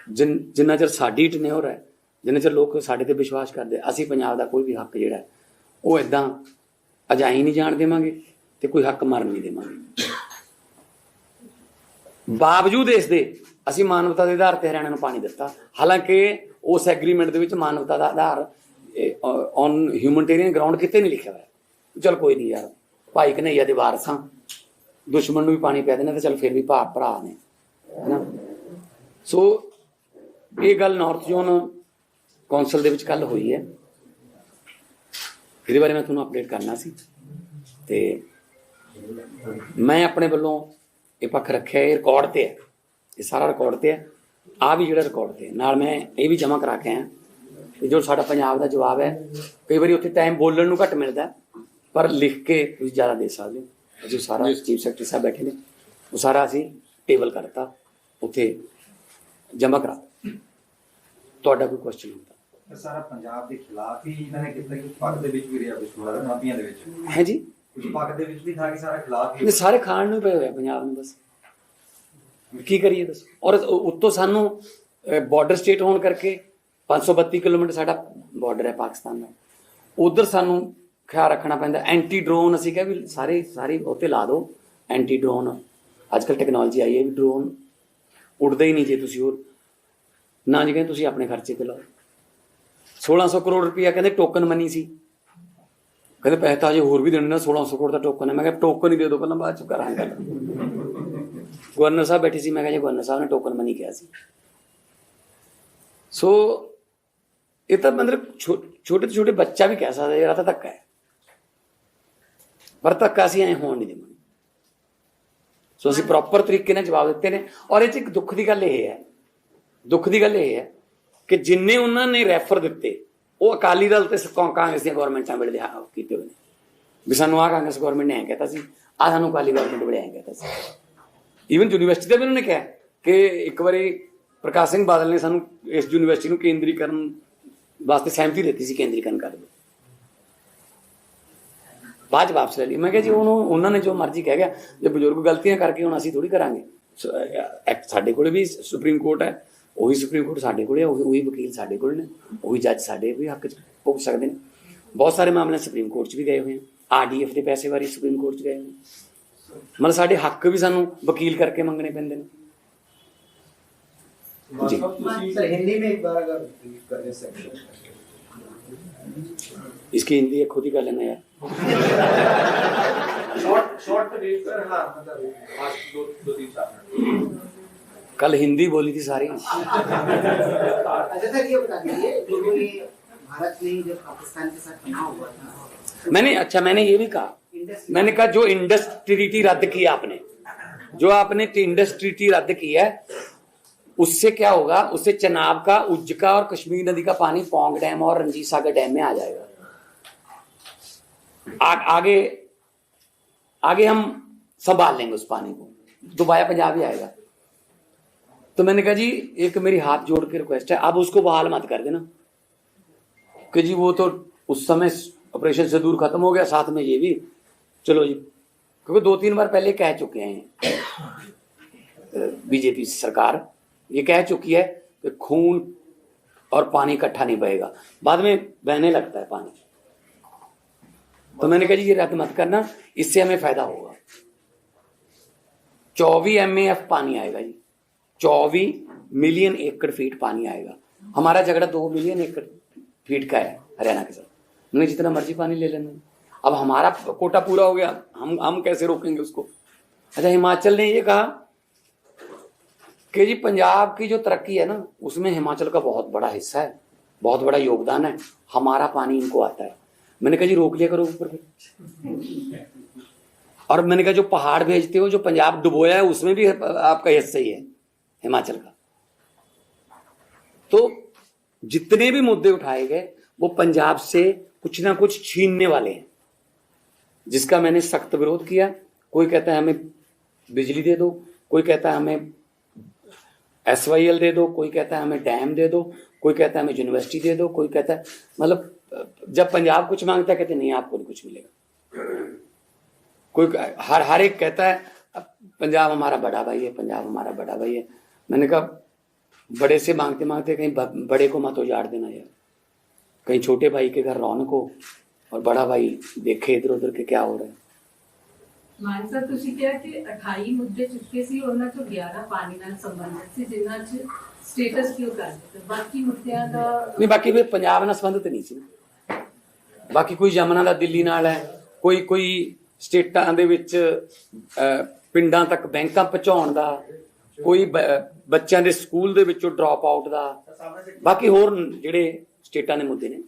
ਜਿਨ, ਜਿੰਨਾ ਚਿਰ ਸਾਡੀ ਟਨਿਓਰ ਹੈ, ਜਿੰਨਾ ਚਿਰ ਲੋਕ ਸਾਡੇ ਤੇ ਵਿਸ਼ਵਾਸ ਕਰਦੇ ਅਸੀਂ ਪੰਜਾਬ ਦਾ ਕੋਈ ਵੀ ਹੱਕ ਜਿਹੜਾ ਉਹ ਇਦਾਂ ਅਜਾਈ ਨਹੀਂ ਜਾਣ ਦੇਵਾਂਗੇ ਤੇ ਕੋਈ ਹੱਕ ਮਰਨ ਨਹੀਂ ਦੇਵਾਂਗੇ। ਬਾਵਜੂਦ ਇਸ ਦੇ ਅਸੀਂ ਮਾਨਵਤਾ ਦੇ ਆਧਾਰ ਤੇ ਹਰਿਆਣਾ ਨੂੰ ਪਾਣੀ ਦਿੱਤਾ। ਹਾਲਾਂਕਿ ਉਸ ਐਗਰੀਮੈਂਟ ਦੇ ਵਿੱਚ ਮਾਨਵਤਾ ਦਾ ਆਧਾਰ ਔਨ ਹਿਊਮਨਟੇਰੀਅਨ ਗਰਾਊਂਡ ਕਿਤੇ ਨਹੀਂ ਲਿਖਿਆ ਹੋਇਆ। ਚਲ ਕੋਈ ਨਹੀਂ ਯਾਰ, ਭਾਈ ਕਨਈਆ ਦੇ ਵਾਰਸਾਂ ਦੁਸ਼ਮਣ ਨੂੰ ਵੀ ਪਾਣੀ ਪੈ ਦੇਣਾ ਤਾਂ ਚਲ ਫਿਰ ਵੀ ਭਾ, ਭਰਾ ਨੇ, ਹੈਨਾ? ਸੋ ਇਹ ਗੱਲ ਨਾਰਥ ਜ਼ੋਨ ਕੌਂਸਲ ਦੇ ਵਿੱਚ ਕੱਲ ਹੋਈ ਹੈ। ਇਹਦੇ ਬਾਰੇ ਮੈਂ ਤੁਹਾਨੂੰ ਅਪਡੇਟ ਕਰਨਾ ਸੀ। ਤੇ ਮੈਂ ਆਪਣੇ ਵੱਲੋਂ ਇਹ ਪੱਖ ਰੱਖਿਆ ਇਹ ਰਿਕਾਰਡ ਤੇ ਹੈ। ਇਹ ਸਾਰਾ ਰਿਕਾਰਡ ਤੇ ਹੈ। ਆ ਵੀ ਜਿਹੜਾ ਰਿਕਾਰਡ ਤੇ। ਨਾਲ ਮੈਂ ਇਹ ਵੀ ਜਮ੍ਹਾਂ ਕਰਾ ਕੇ ਆਇਆ ਕਿ ਜੋ ਸਾਡਾ ਪੰਜਾਬ ਦਾ ਜਵਾਬ ਹੈ ਕਈ ਵਾਰੀ ਉੱਥੇ ਟਾਈਮ ਬੋਲਣ ਨੂੰ ਘੱਟ ਮਿਲਦਾ ਪਰ ਲਿਖ ਕੇ ਤੁਸੀਂ ਜ਼ਿਆਦਾ ਦੇ ਸਕਦੇ ਹੋ। ਜੋ ਸਾਰਾ ਚੀਫ ਸੈਕਟਰੀ ਸਾਹਿਬ ਬੈਠੇ ਨੇ ਉਹ ਸਾਰਾ ਅਸੀਂ ਟੇਬਲ ਕਰਤਾ ਉੱਥੇ ਜਮ੍ਹਾਂ ਕਰਾ ਤੁਹਾਡਾ ਕੋਈ ਕੁਐਸਚਨ ਹੁੰਦਾ? ਸਾਰਾ ਪੰਜਾਬ ਦੇ ਖਿਲਾਫ ਹੀ ਇਹਨਾਂ ਨੇ ਕੀਤਾ ਕਿ ਪੱਗ ਦੇ ਵਿੱਚ ਵੀ ਰਿਹਾ ਵਿਸ਼ਵਾਸ ਨਾਪੀਆਂ ਦੇ ਵਿੱਚ। ਹੈ ਜੀ? ਕੁਝ ਦੇ ਵਿੱਚ ਵੀ ਥਾ ਕਿ ਸਾਰਾ ਖਿਲਾਫ ਹੀ ਇਹ ਸਾਰੇ ਖਾਣ ਨੂੰ ਪਏ ਹੋਇਆ ਪੰਜਾਬ ਨੂੰ ਬਸ। ਕੀ ਕਰੀਏ ਦੱਸੋ? ਔਰ ਉੱਤੋਂ ਸਾਨੂੰ ਬਾਰਡਰ ਸਟੇਟ ਹੋਣ ਕਰਕੇ 532 ਕਿਲੋਮੀਟਰ ਸਾਡਾ ਬਾਰਡਰ ਹੈ ਪਾਕਿਸਤਾਨ ਦਾ। ਉਧਰ ਸਾਨੂੰ ਖਿਆਲ ਰੱਖਣਾ ਪੈਂਦਾ ਐਂਟੀ ਡਰੋਨ ਅਸੀਂ ਕਿਹਾ ਵੀ ਸਾਰੇ ਸਾਰੇ ਉੱਤੇ ਲਾ ਦਿਓ ਐਂਟੀ ਡਰੋਨ ਅੱਜ ਕੱਲ ਟੈਕਨੋਲੋਜੀ ਆਈ ਹੈ ਵੀ ਡਰੋਨ ਉੱਡਦਾ ਹੀ ਨਹੀਂ ਜੇ ਤੁਸੀਂ ਹੋਰ। ਨਾ ਜੀ ਕਹਿੰਦੇ ਤੁਸੀਂ ਆਪਣੇ ਖਰਚੇ ਤੇ ਲਾਓ। 1600 ਕਰੋੜ ਰੁਪਇਆ ਕਹਿੰਦੇ ਟੋਕਨ ਮਨੀ ਸੀ। ਕਹਿੰਦੇ ਪੈਸੇ ਤਾਂ ਅਜੇ ਹੋਰ ਵੀ ਦੇਣੇ ਨੇ 1600 ਕਰੋੜ ਦਾ ਟੋਕਨ ਹੈ। ਮੈਂ ਕਿਹਾ ਟੋਕਨ ਹੀ ਦੇ ਦਿਓ, ਪਹਿਲਾਂ ਬਾਅਦ ਚ ਕਰਾਂਗੇ ਗਵਰਨਰ ਸਾਹਿਬ ਬੈਠੇ ਸੀ, ਮੈਂ ਕਿਹਾ ਜੀ ਗਵਰਨਰ ਸਾਹਿਬ ਨੇ ਟੋਕਨ ਮਨੀ ਕਿਹਾ ਸੀ। ਸੋ ਇਹ ਤਾਂ ਮਤਲਬ ਛੋਟੇ ਤੋਂ ਛੋਟੇ ਬੱਚਾ ਵੀ ਕਹਿ ਸਕਦਾ, ਯਾਰ ਤਾਂ ਧੱਕਾ ਹੈ। ਪਰ ਧੱਕਾ ਅਸੀਂ ਐ ਹੋਣ ਨਹੀਂ ਦੇਵਾਂਗੇ ਸੋ ਅਸੀਂ ਪ੍ਰੋਪਰ ਤਰੀਕੇ ਨਾਲ ਜਵਾਬ ਦਿੱਤੇ ਨੇ। ਔਰ ਇਹ ਚ ਇੱਕ ਦੁੱਖ ਦੀ ਗੱਲ ਇਹ ਹੈ, ਦੁੱਖ ਦੀ ਗੱਲ ਇਹ ਹੈ ਕਿ ਜਿੰਨੇ ਉਹਨਾਂ ਨੇ ਰੈਫਰ ਦਿੱਤੇ ਉਹ ਅਕਾਲੀ ਦਲ ਤੇ ਸ- ਕਾਂਗਰਸ ਦੀਆਂ ਗਵਰਨਮੈਂਟਾਂ ਵੇਲੇ ਕੀਤੇ ਹੋਏ ਨੇ। ਵੀ ਸਾਨੂੰ ਆ ਕਾਂਗਰਸ ਗਵਰਨਮੈਂਟ ਨੇ ਐਂ ਕਹਿਤਾ ਸੀ ਆ ਸਾਨੂੰ ਅਕਾਲੀ ਗਵਰਨਮੈਂਟ ਵੇਲੇ ਐਂ ਕਹਿਤਾ ਸੀ। ਈਵਨ ਯੂਨੀਵਰਸਿਟੀ ਦਾ ਵੀ ਉਹਨਾਂ ਨੇ ਕਿਹਾ ਕਿ ਇੱਕ ਵਾਰੀ ਪ੍ਰਕਾਸ਼ ਸਿੰਘ ਬਾਦਲ ਨੇ ਸਾਨੂੰ ਇਸ ਯੂਨੀਵਰਸਿਟੀ ਨੂੰ ਕੇਂਦਰੀਕਰਨ ਵਾਸਤੇ ਸਹਿਮਤੀ ਦਿੱਤੀ ਸੀ, ਕੇਂਦਰੀਕਰਨ ਕਰ ਦਿਓ ਬਾਅਦ 'ਚ ਵਾਪਸ ਲੈ ਲਈ। ਮੈਂ ਕਿਹਾ ਜੀ, ਉਹਨੂੰ, ਉਹਨਾਂ ਨੇ ਜੋ ਮਰਜ਼ੀ ਕਹਿ ਗਿਆ, ਜੇ ਬਜ਼ੁਰਗ ਗਲਤੀਆਂ ਕਰਕੇ ਹੁਣ ਅਸੀਂ ਥੋੜੀ ਕਰਾਂਗੇ। ਸਾਡੇ ਕੋਲੇ ਵੀ ਸੁਪਰੀਮ ਕੋਰਟ ਹੈ। ਉਹੀ ਸੁਪਰੀਮ ਕੋਰਟ ਸਾਡੇ ਕੋਲੇ ਹੈ ਉਹੀ ਉਹੀ ਵਕੀਲ ਸਾਡੇ ਕੋਲ ਨੇ ਉਹੀ ਜੱਜ ਸਾਡੇ ਵੀ ਹੱਕ 'ਚ ਭੁਗ ਸਕਦੇ ਨੇ ਬਹੁਤ ਸਾਰੇ ਮਾਮਲੇ ਸੁਪਰੀਮ ਕੋਰਟ 'ਚ ਵੀ ਗਏ ਹੋਏ ਆ ਆਰਡੀਐਫ ਦੇ ਪੈਸੇ ਵਾਰੀ ਸੁਪਰੀਮ ਕੋਰਟ 'ਚ ਗਏ ਹੋਏ ਨੇ ਮਤਲਬ ਸਾਡੇ ਹੱਕ ਵੀ ਸਾਨੂੰ ਵਕੀਲ ਕਰਕੇ ਮੰਗਣੇ ਪੈਂਦੇ ਨੇ जी। सर हिंदी में एक बार अगर रिपीट कर दे सेक्शन इसकी हिंदी है खुद ही कर लेना यार शॉर्ट शॉर्ट रिलीज कर हाँ मतलब पाँच दो दो तीन चार मिनट कल हिंदी बोली थी सारी। अच्छा के था मैंने अच्छा मैंने ये भी कहा। मैंने कहा जो इंडस ट्रीटी रद्द किया आपने जो आपने इंडस ट्रीटी रद्द की है उससे क्या होगा? उससे चनाब का उज्ज का और कश्मीर नदी का पानी पोंग डैम और रंजीत सागर डैम में आ जाएगा। आ, आगे आगे हम संभाल लेंगे उस पानी को। दोबारा पंजाब ही आएगा। तो मैंने कहा जी, एक मेरी हाथ जोड़ के रिक्वेस्ट है, आप उसको बहाल मत कर देना। कि जी, वो तो उस समय ऑपरेशन से दूर खत्म हो गया, साथ में ये भी। चलो जी, क्योंकि दो तीन बार पहले कह चुके हैं बीजेपी सरकार, ये कह चुकी है कि खून और पानी इकट्ठा नहीं बहेगा। बाद में बहने लगता है पानी। तो मैंने कहा जी, ये रद्द मत करना, इससे हमें फ़ायदा होगा। चौबीस एम पानी आएगा जी। चौबीस मिलियन एकड़ फीट पानी आएगा। हमारा झगड़ा दो मिलियन एकड़ फीट का है, हरियाणा के साथ। उन्हें जितना मर्ज़ी पानी ले लेना। अब हमारा कोटा पूरा हो गया। हम हम कैसे रोकेंगे उसको? अच्छा हिमाचल ने ये कहा कि जी, पंजाब की जो तरक्की है ना, उसमें हिमाचल का बहुत बड़ा हिस्सा है, बहुत बड़ा योगदान है। हमारा पानी इनको आता है। मैंने कहा, जी, रोक लिया करो ऊपर फिर और मैंने कहा, जो पहाड़ भेजते हो, जो पंजाब डुबोया है, उसमें भी आपका हिस्सा ही है। हिमाचल का। तो जितने भी मुद्दे उठाए गए, वो पंजाब से कुछ ना कुछ छीनने वाले हैं, जिसका मैंने सख्त विरोध किया। कोई कहता है हमें बिजली दे दो, कोई कहता है हमें एस वाई एल दे दो, कोई कहता है हमें डैम दे दो, कोई कहता है हमें यूनिवर्सिटी दे दो, कोई कहता है मतलब जब पंजाब कुछ माँगता है, कहते नहीं, आपको नहीं कुछ मिलेगा। कोई हर हर एक कहता है पंजाब हमारा बड़ा भाई है, पंजाब हमारा बड़ा भाई है। मैंने कहा बड़े से मांगते मांगते कहीं ब- बड़े को मत उजाड़ देना यार कहीं छोटे भाई के घर रौनक हो और बड़ा भाई देखे इधर उधर के क्या हो रहा है ਮਾਨ ਸਾਹਿਬ ਤੁਸੀਂ ਕਿਹਾ ਕਿ 28 ਮੁੱਦੇ ਚੁੱਕੇ ਸੀ ਉਹਨਾਂ ਚੋਂ 11 ਪਾਣੀ ਨਾਲ ਸੰਬੰਧਿਤ ਸੀ ਜਿਨ੍ਹਾਂ 'ਚ ਸਟੇਟਸ ਕਿਉਂ ਕਰ ਦਿੱਤਾ ਬਾਕੀ ਮੁੱਦਿਆਂ ਦਾ ਨਹੀਂ ਬਾਕੀ ਵੀ ਪੰਜਾਬ ਨਾਲ ਸੰਬੰਧਿਤ ਨਹੀਂ ਸੀ ਨਾ ਬਾਕੀ ਕੋਈ ਯਮਨਾ ਦਾ ਦਿੱਲੀ ਨਾਲ ਹੈ ਕੋਈ ਕੋਈ ਸਟੇਟਾਂ ਦੇ ਵਿੱਚ ਅਹ, ਪਿੰਡਾਂ ਤੱਕ ਬੈਂਕਾਂ ਪਹੁੰਚਾਉਣ ਦਾ ਕੋਈ ਬੱਚਿਆਂ ਦੇ ਸਕੂਲ ਦੇ ਵਿੱਚੋਂ ਡ੍ਰੌਪ ਆਊਟ ਦਾ। ਬਾਕੀ ਹੋਰ ਜਿਹੜੇ ਸਟੇਟਾਂ ਦੇ ਮੁੱਦੇ ਨੇ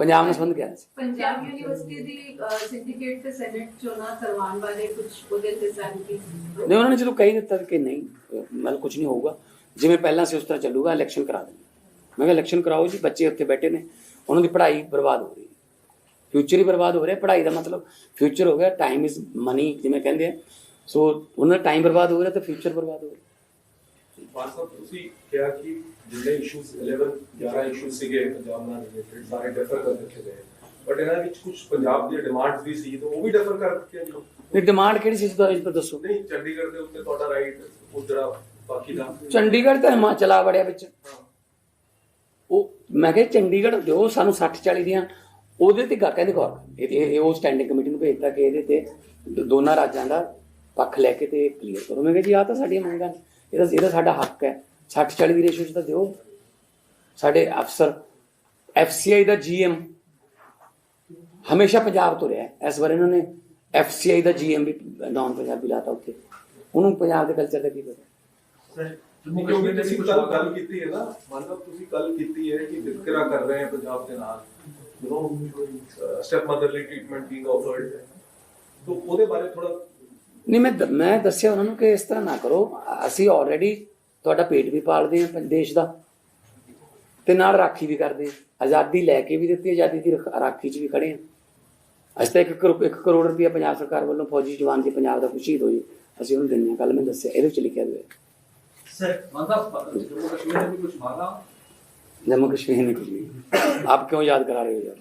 ਪੰਜਾਬ ਨਾਲ ਸੰਬੰਧ ਸੀ ਪੰਜਾਬ ਯੂਨੀਵਰਸਿਟੀ ਦੀ ਸਿੰਡੀਕੇਟ ਤੇ ਸੈਨੇਟ ਚੋਣਾਂ ਕਰਵਾਉਣ ਬਾਰੇ ਕੁਝ ਉਹਦੇ ਤੇ ਸਹਿਮਤੀ ਨਹੀਂ ਉਹਨਾਂ ਨੇ ਚਲੋ ਕਹਿ ਦਿੱਤਾ ਕਿ ਨਹੀਂ ਮਤਲਬ ਕੁਝ ਨਹੀਂ ਹੋਊਗਾ। ਜਿਵੇਂ ਪਹਿਲਾਂ ਸੀ ਉਸ ਤਰ੍ਹਾਂ ਚੱਲੂਗਾ ਇਲੈਕਸ਼ਨ ਕਰਾ ਦੇਣਾ ਮੈਂ ਕਿਹਾ ਇਲੈਕਸ਼ਨ ਕਰਾਓ ਜੀ ਬੱਚੇ ਉੱਥੇ ਬੈਠੇ ਨੇ। ਉਹਨਾਂ ਦੀ ਪੜ੍ਹਾਈ ਬਰਬਾਦ ਹੋ ਰਹੀ ਹੈ। ਫਿਊਚਰ ਹੀ ਬਰਬਾਦ ਹੋ ਰਿਹਾ। ਪੜ੍ਹਾਈ ਦਾ ਮਤਲਬ ਫਿਊਚਰ ਹੋ ਗਿਆ। ਟਾਈਮ ਇਜ਼ ਮਨੀ ਜਿਵੇਂ ਕਹਿੰਦੇ ਆ। ਸੋ ਉਹਨਾਂ ਦਾ ਟਾਈਮ ਬਰਬਾਦ ਹੋ ਰਿਹਾ ਤਾਂ ਫਿਊਚਰ ਬਰਬਾਦ ਹੋ ਰਿਹਾ। ਮਾਨ ਸਾਹਿਬ ਤੁਸੀਂ ਕਿਹਾ ਕਿ ਜਿੰਨੇ ਇਸ਼ੂਜ਼ 11 11 ਇਸ਼ੂਜ਼ ਸੀਗੇ ਪੰਜਾਬ ਨਾਲ ਰਿਲੇਟਡ ਸਾਰੇ ਡਿਫਰ ਕਰ ਦਿੱਤੇ ਗਏ। ਬਟ ਇਹਨਾਂ ਵਿੱਚ ਕੁਝ ਪੰਜਾਬ ਦੀਆਂ ਡਿਮਾਂਡਸ ਵੀ ਸੀ ਤਾਂ ਉਹ ਵੀ ਡਿਫਰ ਕਰ ਦਿੱਤੀਆਂ ਜੀ। ਨਹੀਂ ਡਿਮਾਂਡ ਕਿਹੜੀ ਸੀ ਤੁਹਾਨੂੰ ਇਸ ਪਰ ਦੱਸੋ। ਨਹੀਂ ਚੰਡੀਗੜ੍ਹ ਦੇ ਉੱਤੇ ਤੁਹਾਡਾ ਰਾਈਟ ਉਹ ਜਿਹੜਾ ਬਾਕੀ ਦਾ ਚੰਡੀਗੜ੍ਹ ਤਾਂ ਹਿਮਾਚਲ ਆ ਵੜਿਆ ਵਿੱਚ। ਉਹ ਮੈਂ ਕਿਹਾ ਚੰਡੀਗੜ੍ਹ ਦਿਓ ਸਾਨੂੰ 60 40 ਦੀਆਂ ਉਹਦੇ ਤੇ ਗਾ ਕਹਿੰਦੇ ਕੌਰ ਇਹ ਇਹ- ਇਹ ਉਹ ਸਟੈਂਡਿੰਗ ਕਮੇਟੀ ਨੂੰ ਭੇਜਤਾ ਕਿ ਇਹਦੇ ਤੇ ਦ- ਦੋਨਾਂ ਰਾਜਾਂ ਦਾ ਪੱਖ ਲੈ ਕੇ ਤੇ ਕਲੀਅਰ ਕਰੋ। ਮੈਂ ਕਿਹਾ ਜੀ ਆ ਤਾਂ ਸਾਡੀਆਂ ਮੰਗਾਂ ਨੇ। ਇਹਦਾ ਇਹਦਾ ਸਾਡਾ ਹੱਕ ਹੈ। 60 40 ਦੀ ਰੇਸ਼ੋ ਚ ਤਾਂ ਦਿਓ। ਸਾਡੇ ਅਫਸਰ ਐਫਸੀਆਈ ਦਾ ਜੀਐਮ ਹਮੇਸ਼ਾ ਪੰਜਾਬ ਤੋਂ ਰਿਹਾ। ਹੈ। ਇਸ ਵਾਰ ਇਹਨਾਂ ਨੇ ਐਫਸੀਆਈ ਦਾ ਜੀਐਮ ਵੀ ਨਾਨ ਪੰਜਾਬੀ ਲਾਤਾ ਉੱਥੇ। ਉਹਨੂੰ ਪੰਜਾਬ ਦੇ ਕਲਚਰ ਦਾ ਕੀ ਪਤਾ? ਨਹੀਂ, ਕਿਉਂਕਿ ਤੁਸੀਂ ਕੱਲ ਗੱਲ ਕੀਤੀ ਹੈ ਨਾ। ਮਤਲਬ ਤੁਸੀਂ ਕੱਲ ਕੀਤੀ ਹੈ ਕਿ ਵਿਤਕਰਾ ਕਰ ਰਹੇ ਹੈ ਪੰਜਾਬ ਦੇ ਨਾਲ। ਸਟੈਪ ਮਦਰਲੀ ਟ੍ਰੀਟਮੈਂਟ ਬੀਇੰਗ ਆਫਰਡ ਤਾਂ ਉਹਦੇ ਬਾਰੇ ਥੋੜਾ ਨਹੀਂ ਮੈਂ ਮੈਂ ਦੱਸਿਆ ਉਹਨਾਂ ਨੂੰ ਕਿ ਇਸ ਤਰ੍ਹਾਂ ਨਾ ਕਰੋ। ਅਸੀਂ ਆਲਰੇਡੀ ਤੁਹਾਡਾ ਪੇਟ ਵੀ ਪਾਲਦੇ ਹਾਂ ਦੇਸ਼ ਦਾ। ਤੇ ਨਾਲ ਰਾਖੀ ਵੀ ਕਰਦੇ ਹਾਂ। ਆਜ਼ਾਦੀ ਲੈ ਕੇ ਵੀ ਦਿੱਤੀ ਆਜ਼ਾਦੀ ਦੀ ਰਾਖੀ 'ਚ ਵੀ ਖੜੇ ਹਾਂ। ਅੱਜ ਤੱਕ ਇੱਕ ਕਰੋੜ ਰੁਪਏ ਪੰਜਾਬ ਸਰਕਾਰ ਵੱਲੋਂ ਫੌਜੀ ਜਵਾਨ ਦੀ ਪੰਜਾਬ ਦਾ ਖੁਸ਼ੀਦ ਹੋਈ ਅਸੀਂ ਉਹਨੂੰ ਦਿੰਨੇ ਕੱਲ ਮੈਂ ਦੱਸਿਆ ਇਹਦੇ ਵਿੱਚ ਲਿਖਿਆ ਹੋਇਆ। ਸਰ ਮਤਲਬ ਜੰਮੂ ਕਸ਼ਮੀਰ ਕੁਝ ਮਾਰਾ ਜੰਮੂ ਆਪ ਕਿਉਂ ਯਾਦ ਕਰਾ ਰਹੇ ਹੋ ਯਾਰ?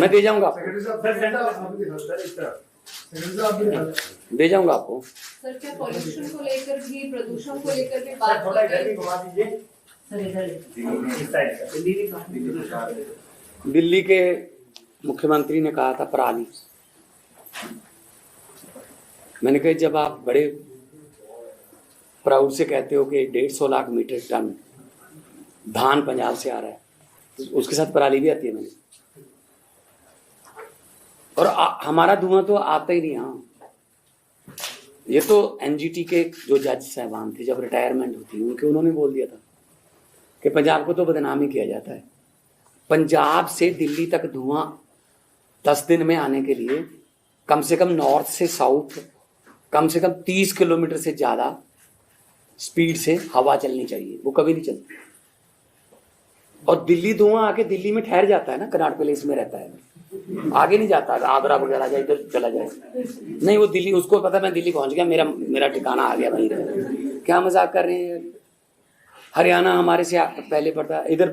मैं दे जाऊँगा दे जाऊँगा आपको। सर क्या पॉल्यूशन को लेकर भी प्रदूषण को लेकर भी बात कर रहे हैं? दिल्ली के मुख्यमंत्री ने कहा था पराली। मैंने कहा जब आप बड़े प्राउड से कहते हो कि डेढ़ सौ लाख मीटर टन धान पंजाब से आ रहा है। तो उसके साथ पराली भी आती है मैंने और आ, हमारा धुआँ तो आता ही नहीं हाँ। ये तो एनजीटी के जो जज साहबान थे जब रिटायरमेंट होती है उनके उन्होंने बोल दिया था कि पंजाब को तो बदनाम ही किया जाता है। पंजाब से दिल्ली तक धुआँ दस दिन में आने के लिए कम से कम नॉर्थ से साउथ कम से कम तीस किलोमीटर से ज़्यादा स्पीड से हवा चलनी चाहिए। वो कभी नहीं चलती। और दिल्ली धुआँ आके दिल्ली में ठहर जाता है ना कनाट पैलेस में रहता है। आगे नहीं जाता आगरा वगैरह जाए इधर चला जाए। नहीं वो दिल्ली उसको पता मैं दिल्ली पहुँच गया मेरा मेरा ठिकाना आ गया वहीं क्या मज़ाक कर रहे हैं? हरियाणा हमारे से पहले पड़ता है इधर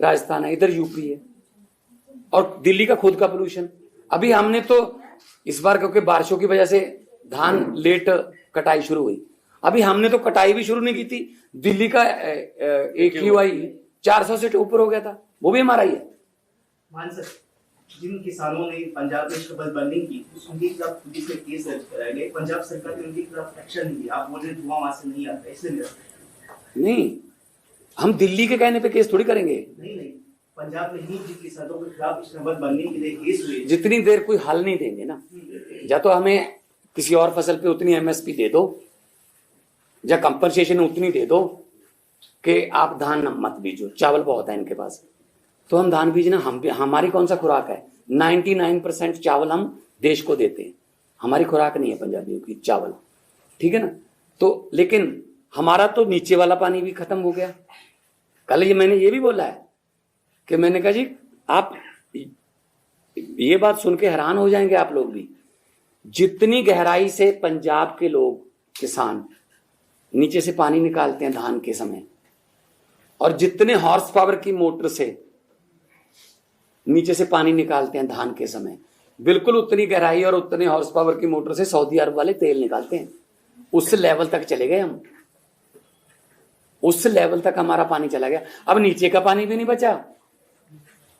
राजस्थान है इधर यूपी है। और दिल्ली का खुद का पोल्यूशन अभी हमने तो इस बार क्योंकि बारिशों की वजह से धान लेट कटाई शुरू हुई। अभी हमने तो कटाई भी शुरू नहीं की थी। दिल्ली का एक यू आई चार सौ से ऊपर हो गया था वो भी हमारा ही है। मान सर जिन किसानों ने पंजाब में शबल बर्निंग की उनके खिलाफ पुलिस केस दर्ज कराया लेकिन पंजाब सरकार ने उनके खिलाफ एक्शन नहीं लिया आप बोल रहे धुआँ वहाँ से नहीं आता इसलिए नहीं हम दिल्ली के कहने पे केस थोड़ी करेंगे। नहीं नहीं पंजाब में ही जिन किसानों के खिलाफ इस्लामाबाद बनने के लिए केस हुए। जितनी देर कोई हल नहीं देंगे ना या तो हमें किसी और फ़सल पे उतनी एमएसपी दे दो या कंपनसेशन उतनी दे दो कि आप धान मत बीजो, चावल बहुत है इनके पास। तो हम धान बीजना, हम हमारी कौन सा खुराक है? 99 परसेंट चावल हम देश को देते हैं। हमारी खुराक नहीं है पंजाबियों की, चावल। ठीक है ना? तो लेकिन हमारा तो नीचे वाला पानी भी खत्म हो गया। कल ये मैंने ये भी बोला है कि मैंने कहा जी, आप ये बात सुन के हैरान हो जाएँगे आप लोग भी। जितनी गहराई से पंजाब के लोग किसान नीचे से पानी निकालते हैं धान के समय और जितने हॉर्स पावर की मोटर से नीचे से पानी निकालते हैं धान के समय, बिल्कुल उतनी गहराई और उतने हॉर्स पावर की मोटर से सऊदी अरब वाले तेल निकालते हैं। उस लेवल तक चले गए हम। उस लेवल तक हमारा पानी चला गया। अब नीचे का पानी भी नहीं बचा।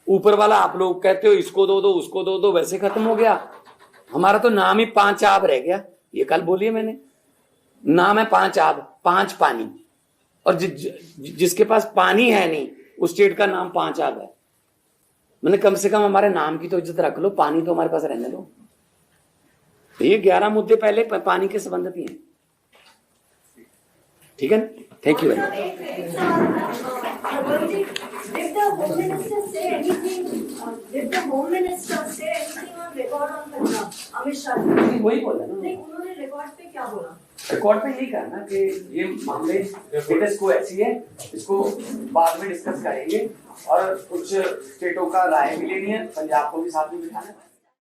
ऊपर वाला आप लोग कहते हो, इसको दो दो, उसको दो दो, वैसे खत्म हो गया। हमारा तो नाम ही पाँच आब रह गया। ये कल बोलिए मैंने। नाम है पाँच आब, पाँच पानी। और जि, जि, जिसके पास पानी है नहीं उस स्टेट का नाम पाँच आ गए मैंने कम से कम हमारे नाम की तो इज़्ज़त रख लो पानी तो हमारे पास रहने दो। ये ग्यारह मुद्दे पहले पानी के संबंधित ही हैं। ठीक है thank you very much Did the Home Minister say anything, uh, did the Home Minister say anything on record on Punjab? Amit Shah? वही बोला ना नहीं, उन्होंने रिकॉर्ड पे क्या बोला? रिकॉर्ड पे यही करना कि ये मामले स्टेटस को ऐसी है इसको बाद में डिस्कस करेंगे और कुछ स्टेटों का राय भी लेनी है पंजाब को भी साथ में बिठाना है